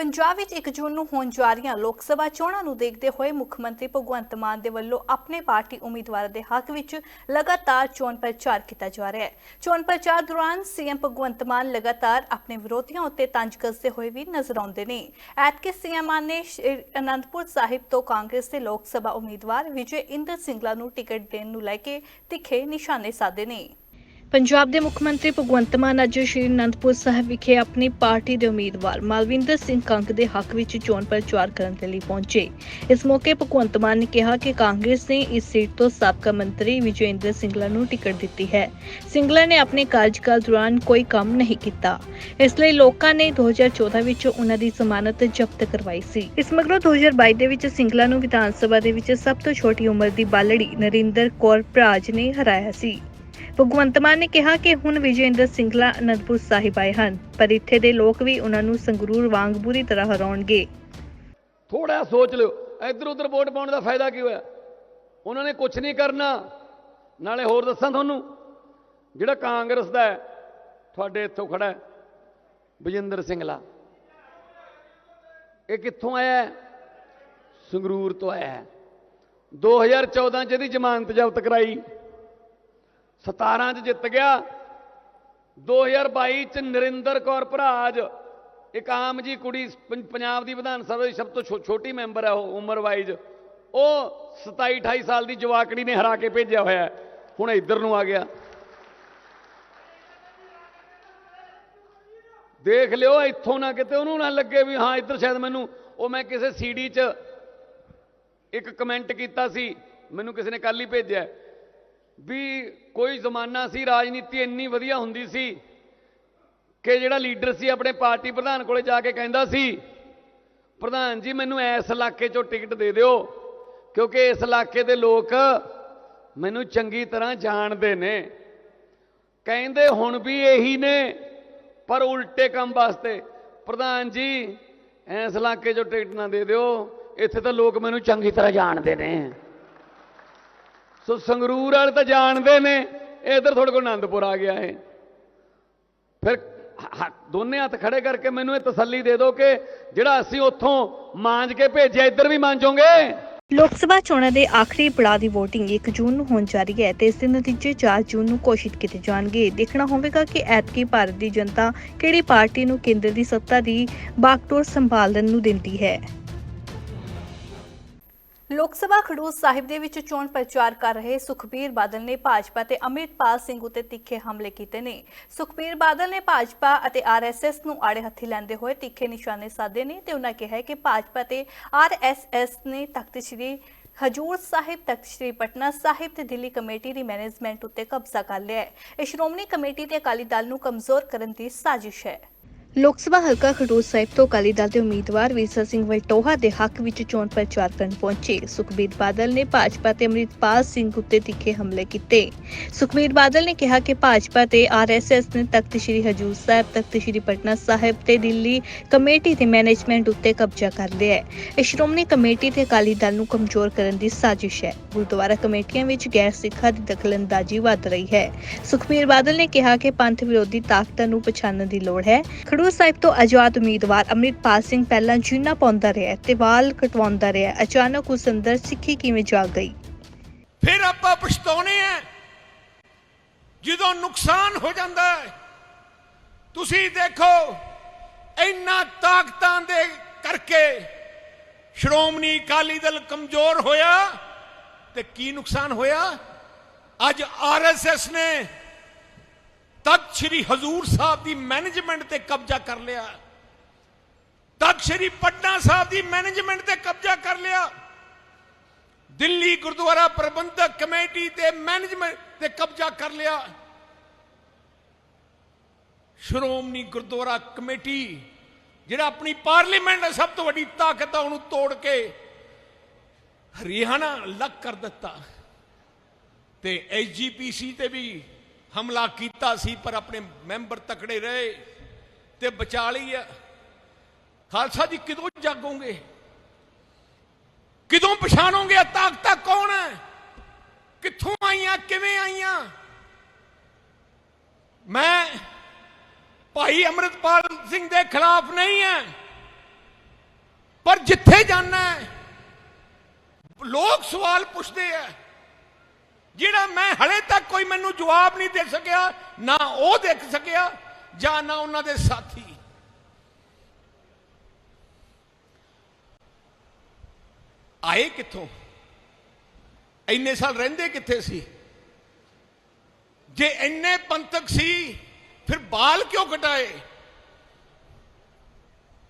[SPEAKER 1] ਪੰਜਾਬ ਵਿੱਚ 1 ਜੂਨ ਨੂੰ ਹੋਣ ਜਾ ਰਹੀਆਂ ਲੋਕ ਸਭਾ ਚੋਣਾਂ ਨੂੰ ਦੇਖਦੇ ਹੋਏ ਮੁੱਖ ਮੰਤਰੀ ਭਗਵੰਤ ਮਾਨ ਦੇ ਵੱਲੋਂ ਆਪਣੇ ਪਾਰਟੀ ਉਮੀਦਵਾਰਾਂ ਦੇ ਹੱਕ ਵਿੱਚ ਲਗਾਤਾਰ ਚੋਣ ਪ੍ਰਚਾਰ ਕੀਤਾ ਜਾ ਰਿਹਾ ਹੈ। ਚੋਣ ਪ੍ਰਚਾਰ ਦੌਰਾਨ ਸੀਐਮ ਭਗਵੰਤ ਮਾਨ ਲਗਾਤਾਰ ਆਪਣੇ ਵਿਰੋਧੀਆਂ ਉੱਤੇ ਤੰਜ ਕੱਸਦੇ ਹੋਏ ਵੀ ਨਜ਼ਰ ਆਉਂਦੇ ਨੇ। ਐਤਕੇ ਸੀਐਮ ਮਾਨ ਨੇ ਸ਼੍ਰੀ ਅਨੰਦਪੁਰ ਸਾਹਿਬ ਤੋਂ ਕਾਂਗਰਸ ਦੇ ਲੋਕ ਸਭਾ ਉਮੀਦਵਾਰ ਵਿਜੇ ਇੰਦਰ ਸਿੰਗਲਾ ਨੂੰ ਟਿਕਟ ਦੇਣ ਨੂੰ ਲੈ ਕੇ ਤਿੱਖੇ ਨਿਸ਼ਾਨੇ ਸਾਧੇ ਨੇ। ਪੰਜਾਬ ਦੇ ਮੁੱਖ ਮੰਤਰੀ ਭਗਵੰਤ ਮਾਨ ਅੱਜ ਸ਼੍ਰੀ ਅਨੰਦਪੁਰ ਸਾਹਿਬ ਵਿਖੇ ਆਪਣੀ ਪਾਰਟੀ ਦੇ ਉਮੀਦਵਾਰ ਮਾਲਵਿੰਦਰ ਸਿੰਘ ਕੰਗ ਦੇ ਹੱਕ ਵਿੱਚ ਚੋਣ ਪ੍ਰਚਾਰ ਕਰਨ ਦੇ ਲਈ ਪਹੁੰਚੇ। ਇਸ ਮੌਕੇ ਭਗਵੰਤ ਮਾਨ ਨੇ ਕਿਹਾ ਕਿ ਕਾਂਗਰਸ ਨੇ ਇਸ ਸੀਟ ਤੋਂ ਸਾਬਕਾ ਮੰਤਰੀ ਵਿਜੇਂਦਰ ਸਿੰਗਲਾ ਨੂੰ ਟਿਕਟ ਦਿੱਤੀ ਹੈ। ਸਿੰਗਲਾ ਨੇ ਆਪਣੇ ਕਾਰਜਕਾਲ ਦੌਰਾਨ ਕੋਈ ਕੰਮ ਨਹੀਂ ਕੀਤਾ। ਇਸ ਲਈ ਲੋਕਾਂ ਨੇ 2014 ਵਿੱਚ ਉਹਨਾਂ ਦੀ ਜ਼ਮਾਨਤ ਜ਼ਬਤ ਕਰਵਾਈ ਸੀ। ਇਸ ਮਗਰੋਂ 2022 ਦੇ ਵਿੱਚ ਸਿੰਗਲਾ ਨੂੰ ਵਿਧਾਨ ਸਭਾ ਦੇ ਵਿੱਚ ਸਭ ਤੋਂ ਛੋਟੀ ਉਮਰ ਦੀ ਬਾਲੜੀ ਨਰਿੰਦਰ ਕੌਰ ਭਰਾਜ ਨੇ ਹਰਾਇਆ ਸੀ। ਭਗਵੰਤ ਮਾਨ ਨੇ ਕਿਹਾ ਕਿ ਹੁਣ ਵਿਜੇਂਦਰ ਸਿੰਗਲਾ ਅਨੰਦਪੁਰ ਸਾਹਿਬ ਆਏ ਹਨ, ਪਰ ਇੱਥੇ ਦੇ ਲੋਕ ਵੀ ਉਹਨਾਂ ਨੂੰ ਸੰਗਰੂਰ ਵਾਂਗ ਬੁਰੀ ਤਰ੍ਹਾਂ ਹਰਾਉਣਗੇ।
[SPEAKER 4] ਥੋੜਾ ਜਿਹਾ ਸੋਚ ਲਿਓ ਇੱਧਰ ਉੱਧਰ ਵੋਟ ਪਾਉਣ ਦਾ ਫਾਇਦਾ ਕੀ ਹੋਇਆ? ਉਹਨਾਂ ਨੇ ਕੁਝ ਨਹੀਂ ਕਰਨਾ। ਨਾਲੇ ਹੋਰ ਦੱਸਾਂ ਤੁਹਾਨੂੰ, ਜਿਹੜਾ ਕਾਂਗਰਸ ਦਾ ਹੈ, ਤੁਹਾਡੇ ਇੱਥੋਂ ਖੜਾ ਹੈ ਸਿੰਗਲਾ। ਇਹ ਕਿੱਥੋਂ ਆਇਆ ਸੰਗਰੂਰ ਤੋਂ ਆਇਆ ਹੈ। 2014 ਚ ਇਹਦੀ ਜ਼ਮਾਨਤ ਜ਼ਬਤ ਕਰਾਈ। 17 ਚ ਜਿੱਤ ਗਿਆ। 2022 ਚ ਨਰਿੰਦਰ ਕੌਰ ਭਰਾਜ। ਇੱਕ ਆਮ ਜੀ ਕੁੜੀ ਪੰਜਾਬ ਦੀ ਵਿਧਾਨ ਸਭਾ ਦੀ ਸਭ ਤੋਂ ਛੋ- ਛੋਟੀ ਮੈਂਬਰ ਹੈ ਉਹ, ਉਮਰ ਵਾਈਜ਼। ਉਹ 27 28 ਸਾਲ ਦੀ ਜਵਾਕੜੀ ਨੇ ਹਰਾ ਕੇ ਭੇਜਿਆ ਹੋਇਆ ਹੁਣ ਇੱਧਰ ਨੂੰ ਆ ਗਿਆ। ਦੇਖ ਲਿਓ, ਇੱਥੋਂ ਨਾ ਕਿਤੇ ਉਹਨੂੰ ਨਾ ਲੱਗੇ ਵੀ ਹਾਂ, ਇੱਧਰ ਸ਼ਾਇਦ ਮੈਨੂੰ ਉਹ ਮੈਂ ਕਿਸੇ ਸੀਡੀ 'ਚ ਇੱਕ ਕਮੈਂਟ ਕੀਤਾ ਸੀ। ਮੈਨੂੰ ਕਿਸੇ ਨੇ ਕੱਲ ਹੀ ਭੇਜਿਆ ਵੀ ਕੋਈ ਜ਼ਮਾਨਾ ਸੀ, ਰਾਜਨੀਤੀ ਇੰਨੀ ਵਧੀਆ ਹੁੰਦੀ ਸੀ ਕਿ ਜਿਹੜਾ ਲੀਡਰ ਸੀ ਆਪਣੇ ਪਾਰਟੀ ਪ੍ਰਧਾਨ ਕੋਲੇ ਜਾ ਕੇ ਕਹਿੰਦਾ ਸੀ, ਪ੍ਰਧਾਨ ਜੀ, ਮੈਨੂੰ ਇਸ ਇਲਾਕੇ 'ਚੋਂ ਟਿਕਟ ਦੇ ਦਿਓ, ਕਿਉਂਕਿ ਇਸ ਇਲਾਕੇ ਦੇ ਲੋਕ ਮੈਨੂੰ ਚੰਗੀ ਤਰ੍ਹਾਂ ਜਾਣਦੇ ਨੇ। ਕਹਿੰਦੇ ਹੁਣ ਵੀ ਇਹੀ ਨੇ, ਪਰ ਉਲਟੇ ਕੰਮ ਵਾਸਤੇ, ਪ੍ਰਧਾਨ ਜੀ, ਇਸ ਇਲਾਕੇ 'ਚੋਂ ਟਿਕਟ ਨਾ ਦੇ ਦਿਓ, ਇੱਥੇ ਤਾਂ ਲੋਕ ਮੈਨੂੰ ਚੰਗੀ ਤਰ੍ਹਾਂ ਜਾਣਦੇ ਨੇ। ਸੋ ਸੰਗਰੂਰ ਵਾਲੇ ਤਾਂ ਜਾਣਦੇ ਨੇ, ਇਧਰ ਤੁਹਾਡੇ ਕੋਲ ਆਨੰਦਪੁਰ ਆ ਗਿਆ ਹੈ ਫਿਰ ਦੋਨੇ ਹੱਥ ਖੜੇ ਕਰਕੇ ਮੈਨੂੰ ਇਹ ਤਸੱਲੀ ਦੇ ਦਿਓ ਕਿ ਜਿਹੜਾ ਅਸੀਂ ਉੱਥੋਂ ਮਾਂਜ ਕੇ ਭੇਜਿਆ, ਇੱਧਰ ਵੀ ਮਾਂਜੋਗੇ?
[SPEAKER 1] ਲੋਕ ਸਭਾ ਚੋਣਾਂ ਦੇ ਆਖਰੀ ਪੜਾਅ ਦੀ VOTING 1 ਜੂਨ ਨੂੰ ਹੋਣ ਜਾ ਰਹੀ ਹੈ ਤੇ ਇਸ ਦੇ ਨਤੀਜੇ 4 ਜੂਨ ਨੂੰ ਘੋਸ਼ਿਤ ਕੀਤੇ ਜਾਣਗੇ। ਦੇਖਣਾ ਹੋਵੇਗਾ ਕਿ ਐਤਕੀ ਭਾਰਤ ਦੀ ਜਨਤਾ ਕਿਹੜੀ ਪਾਰਟੀ ਨੂੰ ਕੇਂਦਰ ਦੀ ਸੱਤਾ ਦੀ ਬਾਗਡੋਰ ਸੰਭਾਲਣ ਨੂੰ ਦਿੰਦੀ ਹੈ। ਲੋਕ ਸਭਾ ਖਡੂਰ ਸਾਹਿਬ ਦੇ ਵਿੱਚ ਚੋਣ ਪ੍ਰਚਾਰ ਕਰ ਰਹੇ ਸੁਖਬੀਰ ਬਾਦਲ ਨੇ ਭਾਜਪਾ ਤੇ ਅਮਰਿਤਪਾਲ ਸਿੰਘ ਉਤੇ ਤਿੱਖੇ ਹਮਲੇ ਕੀਤੇ ਨੇ। ਸੁਖਬੀਰ ਬਾਦਲ ਨੇ ਭਾਜਪਾ ਅਤੇ ਆਰਐਸਐਸ ਨੂੰ ਆੜੇ ਹੱਥੀ ਲੈਂਦੇ ਹੋਏ ਤਿੱਖੇ ਨਿਸ਼ਾਨੇ ਸਾਧੇ ਨੇ ਤੇ ਉਹਨਾਂ ਕਿਹਾ ਕਿ ਭਾਜਪਾ ਤੇ ਆਰਐਸਐਸ ਨੇ ਤਖਤ ਸ੍ਰੀ ਹਜੂਰ ਸਾਹਿਬ, ਤਖਤ ਸ੍ਰੀ ਪਟਨਾ ਸਾਹਿਬ ਤੇ ਦਿੱਲੀ ਕਮੇਟੀ ਦੀ ਮੈਨੇਜਮੈਂਟ ਉੱਤੇ ਕਬਜ਼ਾ ਕਰ ਲਿਆ ਹੈ। ਇਹ ਸ਼੍ਰੋਮਣੀ ਕਮੇਟੀ ਤੇ ਅਕਾਲੀ ਦਲ ਨੂੰ ਕਮਜ਼ੋਰ ਕਰਨ ਦੀ ਸਾਜ਼ਿਸ਼ ਹੈ। ਲੋਕ ਸਭਾ ਹਲਕਾ ਖਡੂਰ ਸਾਹਿਬ ਤੋਂ ਅਕਾਲੀ ਦਲ ਦੇ ਉਮੀਦਵਾਰ ਵੀਰਸਾ ਸਿੰਘ ਵਲਟੋਹਾ ਦੇ ਹੱਕ ਵਿੱਚ ਚੋਣ ਪ੍ਰਚਾਰ ਕਰਨ ਪਹੁੰਚੇ। ਸੁਖਬੀਰ ਬਾਦਲ ਨੇ ਭਾਜਪਾ ਤੇ ਅਮਰਿਤਪਾਲ ਸਿੰਘ ਉੱਤੇ ਤਿੱਖੇ ਹਮਲੇ ਕੀਤੇ। ਸੁਖਬੀਰ ਬਾਦਲ ਨੇ ਕਿਹਾ ਕਿ ਭਾਜਪਾ ਤੇ ਆਰਐਸਐਸ ਨੇ ਤਖਤ ਸ੍ਰੀ ਹਜੂਰ ਸਾਹਿਬ, ਤਖਤ ਸ੍ਰੀ ਪਟਨਾ ਸਾਹਿਬ ਤੇ ਦਿੱਲੀ ਕਮੇਟੀ ਦੇ ਮੈਨੇਜਮੈਂਟ ਉੱਤੇ ਕਬਜ਼ਾ ਕਰ ਲਿਆ ਹੈ। ਇਹ ਸ਼੍ਰੋਮਣੀ ਕਮੇਟੀ ਤੇ ਅਕਾਲੀ ਦਲ ਨੂੰ ਕਮਜ਼ੋਰ ਕਰਨ ਦੀ ਸਾਜ਼ਿਸ਼ ਹੈ। ਗੁਰਦੁਆਰਾ ਕਮੇਟੀਆਂ ਵਿੱਚ ਗੈਰ ਸਿੱਖਾਂ ਦੀ ਦਖਲਅੰਦਾਜ਼ੀ ਵੱਧ ਰਹੀ ਹੈ। ਸੁਖਬੀਰ ਬਾਦਲ ਨੇ ਕਿਹਾ ਕਿ ਪੰਥ ਵਿਰੋਧੀ ਤਾਕਤਾਂ ਨੂੰ ਪਛਾਣਨ ਦੀ ਲੋੜ ਹੈ। ਖਡੂਰ ਸਾਹਿਬ ਤੋਂ ਆਜ਼ਾਦ ਉਮੀਦਵਾਰ ਅਮਰਿਤਪਾਲ ਸਿੰਘ ਪਹਿਲਾਂ ਜੀਨਾ ਪਾਉਂਦਾ ਰਿਹਾ ਤੇ ਵਾਲ ਕਟਵਾਉਂਦਾ ਰਿਹਾ। ਅਚਾਨਕ ਉਸ ਅੰਦਰ ਸਿੱਖੀ ਕਿਵੇਂ ਜਾਗ ਗਈ?
[SPEAKER 5] ਫਿਰ ਆਪਾਂ ਪਛਤਾਉਨੇ ਆ। ਜਦੋਂ ਨੁਕਸਾਨ ਹੋ ਜਾਂਦਾ ਹੈ, ਤੁਸੀਂ ਦੇਖੋ, ਇੰਨਾ ਤਾਕਤਾਂ ਦੇ ਕਰਕੇ ਸ਼੍ਰੋਮਣੀ ਅਕਾਲੀ ਦਲ ਕਮਜ਼ੋਰ ਹੋਇਆ ਤੇ ਕੀ ਨੁਕਸਾਨ ਹੋਇਆ? ਅੱਜ ਆਰਐਸਐਸ ਨੇ ਤਖਤ ਸ੍ਰੀ ਹਜ਼ੂਰ ਸਾਹਿਬ ਦੀ ਮੈਨੇਜਮੈਂਟ ਤੇ ਕਬਜ਼ਾ ਕਰ ਲਿਆ। ਤਖਤ ਸ੍ਰੀ ਪਟਨਾ ਸਾਹਿਬ ਦੀ ਮੈਨੇਜਮੈਂਟ ਤੇ ਕਬਜ਼ਾ ਕਰ ਲਿਆ। ਦਿੱਲੀ ਗੁਰਦੁਆਰਾ ਪ੍ਰਬੰਧਕ ਕਮੇਟੀ ਤੇ ਮੈਨੇਜਮੈਂਟ ਤੇ ਕਬਜ਼ਾ ਕਰ ਲਿਆ। ਸ਼੍ਰੋਮਣੀ ਗੁਰਦੁਆਰਾ ਕਮੇਟੀ, ਜਿਹੜਾ ਆਪਣੀ ਪਾਰਲੀਮੈਂਟ ਦਾ ਸਭ ਤੋਂ ਵੱਡੀ ਤਾਕਤ ਆ, ਉਹਨੂੰ ਤੋੜ ਕੇ ਹਰਿਆਣਾ ਅਲੱਗ ਕਰ ਦਿੱਤਾ। ਤੇ ਐਸਜੀਪੀਸੀ ਤੇ ਵੀ ਹਮਲਾ ਕੀਤਾ ਸੀ, ਪਰ ਆਪਣੇ ਮੈਂਬਰ ਤਕੜੇ ਰਹੇ ਤੇ ਬਚਾ ਲਈ ਆ। ਖਾਲਸਾ ਜੀ, ਕਿਦੋਂ ਜਾਗੋਗੇ? ਕਿਦੋਂ ਪਛਾਣੋਗੇ ਇਹ ਤਾਕਤਾਂ ਕੌਣ ਹੈ? ਕਿੱਥੋਂ ਆਈਆਂ, ਕਿਵੇਂ ਆਈਆਂ? ਮੈਂ ਭਾਈ ਅਮਰਿਤਪਾਲ ਸਿੰਘ ਦੇ ਖਿਲਾਫ ਨਹੀਂ ਹੈ, ਪਰ ਜਿੱਥੇ ਜਾਣਾ ਲੋਕ ਸਵਾਲ ਪੁੱਛਦੇ ਆ। ਜਿਹੜਾ ਮੈਂ ਹਲੇ ਤੱਕ ਕੋਈ ਮੈਨੂੰ ਜਵਾਬ ਨਹੀਂ ਦੇ ਸਕਿਆ, ਨਾ ਉਹ ਦੇਖ ਸਕਿਆ, ਜਾਂ ਨਾ ਉਹਨਾਂ ਦੇ ਸਾਥੀ। ਆਏ ਕਿੱਥੋਂ? ਇੰਨੇ ਸਾਲ ਰਹਿੰਦੇ ਕਿੱਥੇ ਸੀ? ਜੇ ਇੰਨੇ ਪੰਥਕ ਸੀ, ਫਿਰ ਬਾਲ ਕਿਉਂ ਕਟਾਏ?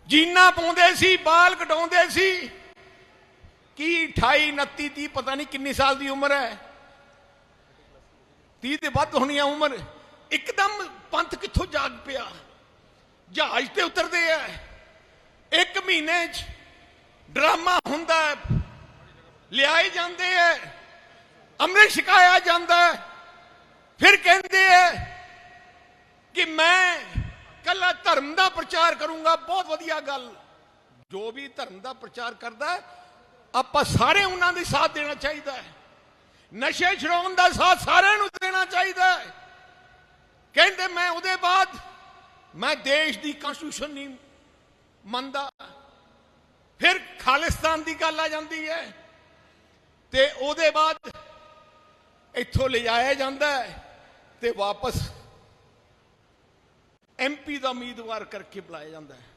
[SPEAKER 5] ਜੀਨਾ ਪਾਉਂਦੇ ਸੀ, ਬਾਲ ਕਟਾਉਂਦੇ ਸੀ। ਕੀ 28 29 30 ਪਤਾ ਨਹੀਂ ਕਿੰਨੀ ਸਾਲ ਦੀ ਉਮਰ ਹੈ। 30 ਤੇ ਵੱਧ ਹੋਣੀ ਆ ਉਮਰ, ਇੱਕਦਮ ਪੰਥ ਕਿੱਥੋਂ ਜਾਗ ਪਿਆ? ਜਹਾਜ਼ ਤੇ ਉਤਰਦੇ ਆ। ਇੱਕ ਮਹੀਨੇ 'ਚ ਡਰਾਮਾ ਹੁੰਦਾ ਲਿਆਏ ਜਾਂਦੇ ਐ ਅੰਮ੍ਰਿਤ ਛਕਾਇਆ ਜਾਂਦਾ ਫਿਰ ਕਹਿੰਦੇ ਐ ਕਿ ਮੈਂ ਕੱਲਾ ਧਰਮ ਦਾ ਪ੍ਰਚਾਰ ਕਰੂੰਗਾ, ਬਹੁਤ ਵਧੀਆ ਗੱਲ। ਜੋ ਵੀ ਧਰਮ ਦਾ ਪ੍ਰਚਾਰ ਕਰਦਾ ਆਪਾਂ ਸਾਰੇ ਉਹਨਾਂ ਦੇ ਸਾਥ ਦੇਣਾ ਚਾਹੀਦਾ ਹੈ। ਨਸ਼ੇ ਛਡਾਉਣ ਦਾ ਸਾਥ ਸਾਰਿਆਂ ਨੂੰ ਦੇਣਾ ਚਾਹੀਦਾ ਹੈ। ਕਹਿੰਦੇ ਮੈਂ ਉਹਦੇ ਬਾਅਦ ਮੈਂ ਦੇਸ਼ ਦੀ ਕਨਸਟੀਟਿਊਸ਼ਨ ਨਹੀਂ ਮੰਨਦਾ। ਫਿਰ ਖਾਲਿਸਤਾਨ ਦੀ ਗੱਲ ਆ ਜਾਂਦੀ ਹੈ ਤੇ ਉਹਦੇ ਬਾਅਦ ਇੱਥੋਂ ਲਿਜਾਇਆ ਜਾਂਦਾ ਹੈ ਤੇ ਵਾਪਸ ਐਮਪੀ ਦਾ ਉਮੀਦਵਾਰ ਕਰਕੇ ਬੁਲਾਇਆ ਜਾਂਦਾ ਹੈ।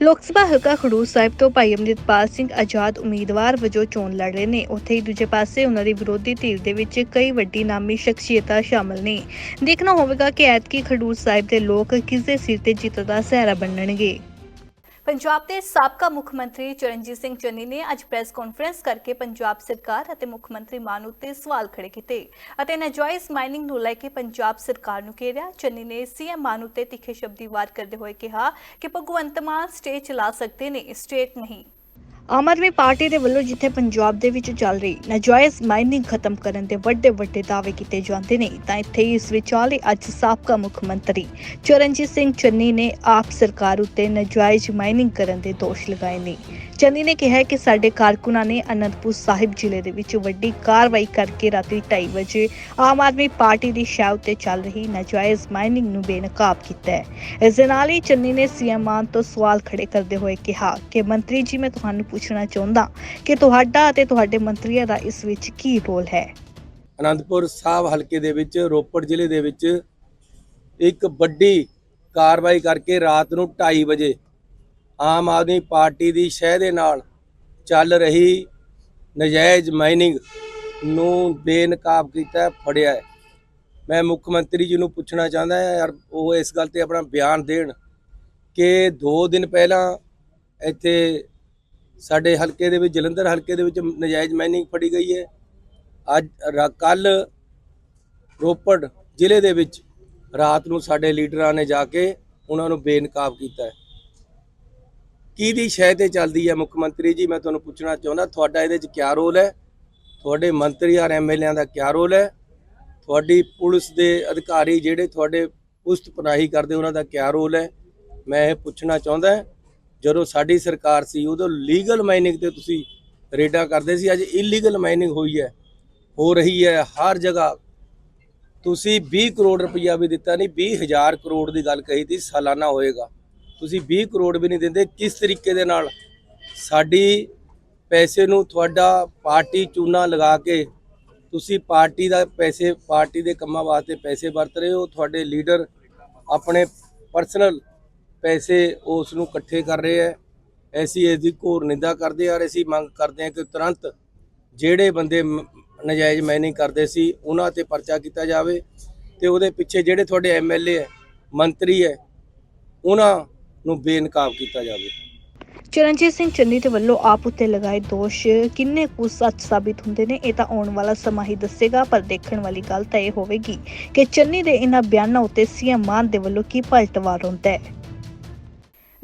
[SPEAKER 1] ਲੋਕ ਸਭਾ ਹਲਕਾ ਖਡੂਰ ਸਾਹਿਬ ਤੋਂ ਭਾਈ ਅਮਰਿਤਪਾਲ ਸਿੰਘ ਆਜ਼ਾਦ ਉਮੀਦਵਾਰ ਵਜੋਂ ਚੋਣ ਲੜ ਰਹੇ ਨੇ। ਉੱਥੇ ਹੀ ਦੂਜੇ ਪਾਸੇ ਉਹਨਾਂ ਦੀ ਵਿਰੋਧੀ ਧਿਰ ਦੇ ਵਿੱਚ ਕਈ ਵੱਡੀ ਨਾਮੀ ਸ਼ਖਸੀਅਤਾਂ ਸ਼ਾਮਲ ਨੇ। ਦੇਖਣਾ ਹੋਵੇਗਾ ਕਿ ਐਤਕੀ ਖਡੂਰ ਸਾਹਿਬ ਦੇ ਲੋਕ ਕਿਸ ਦੇ ਸਿਰ ਤੇ ਜਿੱਤ ਦਾ ਸਹਾਰਾ ਬਣਨਗੇ। ਪੰਜਾਬ ਦੇ ਸਾਬਕਾ ਮੁੱਖ ਮੰਤਰੀ ਚਰਨਜੀਤ ਸਿੰਘ ਚੰਨੀ ਨੇ ਅੱਜ ਪ੍ਰੈਸ ਕਾਨਫਰੰਸ ਕਰਕੇ ਪੰਜਾਬ ਸਰਕਾਰ ਅਤੇ ਮੁੱਖ ਮੰਤਰੀ ਮਾਨ ਉੱਤੇ ਸਵਾਲ ਖੜੇ ਕੀਤੇ ਅਤੇ ਨਾਜਾਇਜ਼ ਮਾਈਨਿੰਗ ਨੂੰ ਲੈ ਕੇ ਪੰਜਾਬ ਸਰਕਾਰ ਨੂੰ ਘੇਰਿਆ। ਚੰਨੀ ਨੇ ਸੀਐਮ ਮਾਨ ਉੱਤੇ ਤਿੱਖੇ ਸ਼ਬਦੀ ਵਾਰ ਕਰਦੇ ਹੋਏ ਕਿਹਾ ਕਿ ਭਗਵੰਤ ਮਾਨ ਸਟੇਜ ਚਲਾ ਸਕਦੇ ਨੇ, ਸਟੇਟ ਨਹੀਂ। ਆਮ ਆਦਮੀ ਪਾਰਟੀ ਦੇ ਵੱਲੋਂ ਜਿੱਥੇ ਪੰਜਾਬ ਦੇ ਵਿੱਚ ਚੱਲ ਰਹੀ ਨਾਜਾਇਜ਼ ਮਾਈਨਿੰਗ ਖਤਮ ਕਰਨ ਦੇ ਵੱਡੇ ਵੱਡੇ ਦਾਅਵੇ ਕੀਤੇ ਜਾਂਦੇ ਨੇ, ਤਾਂ ਇੱਥੇ ਇਸ ਵਿਚਾਲੇ ਅੱਜ ਸਾਬਕਾ ਮੁੱਖ ਮੰਤਰੀ ਚਰਨਜੀਤ ਸਿੰਘ ਚੰਨੀ ਨੇ ਆਪ ਸਰਕਾਰ ਉੱਤੇ ਨਾਜਾਇਜ਼ ਮਾਈਨਿੰਗ ਕਰਨ ਦੇ ਦੋਸ਼ ਲਗਾਏ ਨੇ। ਚੰਨੀ ਨੇ ਕਿਹਾ ਕਿ ਸਾਡੇ ਕਾਰਕੁਨਾਂ ਨੇ ਅਨੰਦਪੁਰ ਸਾਹਿਬ ਜ਼ਿਲ੍ਹੇ ਦੇ ਵਿੱਚ ਵੱਡੀ ਕਾਰਵਾਈ ਕਰਕੇ ਰਾਤੀ 2:30 ਵਜੇ ਆਮ ਆਦਮੀ ਪਾਰਟੀ ਦੀ ਸ਼ਾਹ ਉੱਤੇ ਚੱਲ ਰਹੀ ਨਾਜਾਇਜ਼ ਮਾਈਨਿੰਗ ਨੂੰ ਬੇਨਕਾਬ ਕੀਤਾ ਹੈ। ਇਸ ਦੇ ਨਾਲ ਹੀ ਚੰਨੀ ਨੇ ਸੀਐਮ ਮਾਨ ਤੋਂ ਸਵਾਲ ਖੜੇ ਕਰਦੇ ਹੋਏ ਕਿਹਾ ਕਿ, ਮੰਤਰੀ ਜੀ, ਮੈਂ ਤੁਹਾਨੂੰ ਪੁੱਛਣਾ ਚਾਹੁੰਦਾ ਕਿ ਤੁਹਾਡਾ ਅਤੇ ਤੁਹਾਡੇ ਮੰਤਰੀਆਂ ਦਾ ਇਸ ਵਿੱਚ ਕੀ ਰੋਲ ਹੈ?
[SPEAKER 6] ਅਨੰਦਪੁਰ ਸਾਹਿਬ ਹਲਕੇ ਦੇ ਵਿੱਚ, ਰੋਪੜ ਜ਼ਿਲ੍ਹੇ ਦੇ ਵਿੱਚ ਇੱਕ ਵੱਡੀ ਕਾਰਵਾਈ ਕਰਕੇ ਰਾਤ ਨੂੰ 2:30 ਵਜੇ ਆਮ ਆਦਮੀ ਪਾਰਟੀ ਦੀ ਸ਼ਹਿ ਦੇ ਨਾਲ ਚੱਲ ਰਹੀ ਨਜਾਇਜ਼ ਮਾਈਨਿੰਗ ਨੂੰ ਬੇਨਕਾਬ ਕੀਤਾ, ਫੜਿਆ ਹੈ। ਮੈਂ ਮੁੱਖ ਮੰਤਰੀ ਜੀ ਨੂੰ ਪੁੱਛਣਾ ਚਾਹੁੰਦਾ ਹਾਂ, ਯਾਰ ਉਹ ਇਸ ਗੱਲ ਤੇ ਆਪਣਾ ਬਿਆਨ ਦੇਣ ਕਿ 2 ਦਿਨ ਪਹਿਲਾਂ ਇੱਥੇ ਸਾਡੇ ਹਲਕੇ ਦੇ ਵਿੱਚ, ਜਲੰਧਰ ਹਲਕੇ ਦੇ ਵਿੱਚ ਨਜਾਇਜ਼ ਮਾਈਨਿੰਗ ਫੜੀ ਗਈ ਹੈ। ਅੱਜ ਕੱਲ ਰੋਪੜ ਜ਼ਿਲ੍ਹੇ ਦੇ ਵਿੱਚ ਰਾਤ ਨੂੰ ਸਾਡੇ ਲੀਡਰਾਂ ਨੇ ਜਾ ਕੇ ਉਹਨਾਂ ਨੂੰ ਬੇਨਕਾਬ ਕੀਤਾ ਹੈ। ਕਿਹਦੀ ਸ਼ਹਿ ਤੇ ਚੱਲਦੀ ਹੈ ਮੁੱਖ ਮੰਤਰੀ ਜੀ? ਮੈਂ ਤੁਹਾਨੂੰ ਪੁੱਛਣਾ ਚਾਹੁੰਦਾ, ਤੁਹਾਡਾ ਇਹਦੇ 'ਚ ਕੀ ਰੋਲ ਹੈ? ਤੁਹਾਡੇ ਮੰਤਰੀ ਔਰ ਐਮਐਲਏਆਂ ਦਾ ਕੀ ਰੋਲ ਹੈ? ਤੁਹਾਡੀ ਪੁਲਿਸ ਦੇ ਅਧਿਕਾਰੀ ਜਿਹੜੇ ਤੁਹਾਡੇ ਪੁਸਤ ਪਨਾਹੀ ਕਰਦੇ, ਉਹਨਾਂ ਦਾ ਕੀ ਰੋਲ ਹੈ? ਮੈਂ ਇਹ ਪੁੱਛਣਾ ਚਾਹੁੰਦਾ ਜਦੋਂ ਸਾਡੀ ਸਰਕਾਰ ਸੀ, ਉਦੋਂ ਲੀਗਲ ਮਾਈਨਿੰਗ ਤੇ ਤੁਸੀਂ ਰੇਡਾਂ ਕਰਦੇ ਸੀ, ਅੱਜ ਇਲੀਗਲ ਮਾਈਨਿੰਗ ਹੋਈ ਹੈ, ਹੋ ਰਹੀ ਹੈ ਹਰ ਜਗ੍ਹਾ। ਤੁਸੀਂ 20 ਕਰੋੜ ਰੁਪਈਆ ਵੀ ਦਿੱਤਾ ਨਹੀਂ 20000 ਕਰੋੜ ਦੀ ਗੱਲ ਕਹੀ ਸੀ ਸਾਲਾਨਾ ਹੋਏਗਾ। ਤੁਸੀਂ 20 ਕਰੋੜ ਵੀ ਨਹੀਂ ਦਿੰਦੇ, ਕਿਸ ਤਰੀਕੇ ਦੇ ਨਾਲ ਸਾਡੀ ਪੈਸੇ ਨੂੰ ਤੁਹਾਡਾ ਪਾਰਟੀ ਚੂਨਾ ਲਗਾ ਕੇ ਤੁਸੀਂ ਪਾਰਟੀ ਦਾ ਪੈਸੇ, ਪਾਰਟੀ ਦੇ ਕੰਮਾਂ ਵਾਸਤੇ ਪੈਸੇ ਵਰਤ ਰਹੇ ਹੋ, ਤੁਹਾਡੇ ਲੀਡਰ ਆਪਣੇ ਪਰਸਨਲ ਪੈਸੇ ਉਸ ਨੂੰ ਇਕੱਠੇ ਕਰ ਰਹੇ ਹੈ। ਐਸੀ ਇਸ ਦੀ ਘੋਰ ਨਿੰਦਾ ਕਰਦੇ ਆ ਅਸੀਂ ਮੰਗ ਕਰਦੇ ਹਾਂ ਕਿ ਤੁਰੰਤ ਜਿਹੜੇ ਬੰਦੇ ਨਜਾਇਜ਼ ਮਾਈਨਿੰਗ ਕਰਦੇ ਸੀ, ਉਹਨਾਂ ਤੇ ਪਰਚਾ ਕੀਤਾ ਜਾਵੇ ਤੇ ਉਹਦੇ ਪਿੱਛੇ ਜਿਹੜੇ ਤੁਹਾਡੇ ਐਮਐਲਏ ਹੈ, ਮੰਤਰੀ ਹੈ, ਉਹਨਾਂ ਨੂੰ ਬੇਨਕਾਬ ਕੀਤਾ ਜਾਵੇ।
[SPEAKER 1] ਚਰਨਜੀਤ ਸਿੰਘ ਚੰਨੀ ਦੇ ਵੱਲੋਂ ਆਪ ਉੱਤੇ ਲਗਾਏ ਦੋਸ਼, ਕਿੰਨੇ ਕੁ ਸੱਚ ਸਾਬਿਤ ਹੁੰਦੇ ਨੇ ਇਹ ਤਾਂ ਆਉਣ ਵਾਲਾ ਸਮਾਂ ਹੀ ਦੱਸੇਗਾ, ਪਰ ਦੇਖਣ ਵਾਲੀ ਗੱਲ ਤਾਂ ਇਹ ਹੋਵੇਗੀ ਕਿ ਚੰਨੀ ਦੇ ਇਹਨਾਂ ਬਿਆਨਾਂ ਉੱਤੇ ਸੀਐਮ ਮਾਨ ਦੇ ਵੱਲੋਂ ਕੀ ਪਲਟਵਾਰ ਹੁੰਦਾ ਹੈ।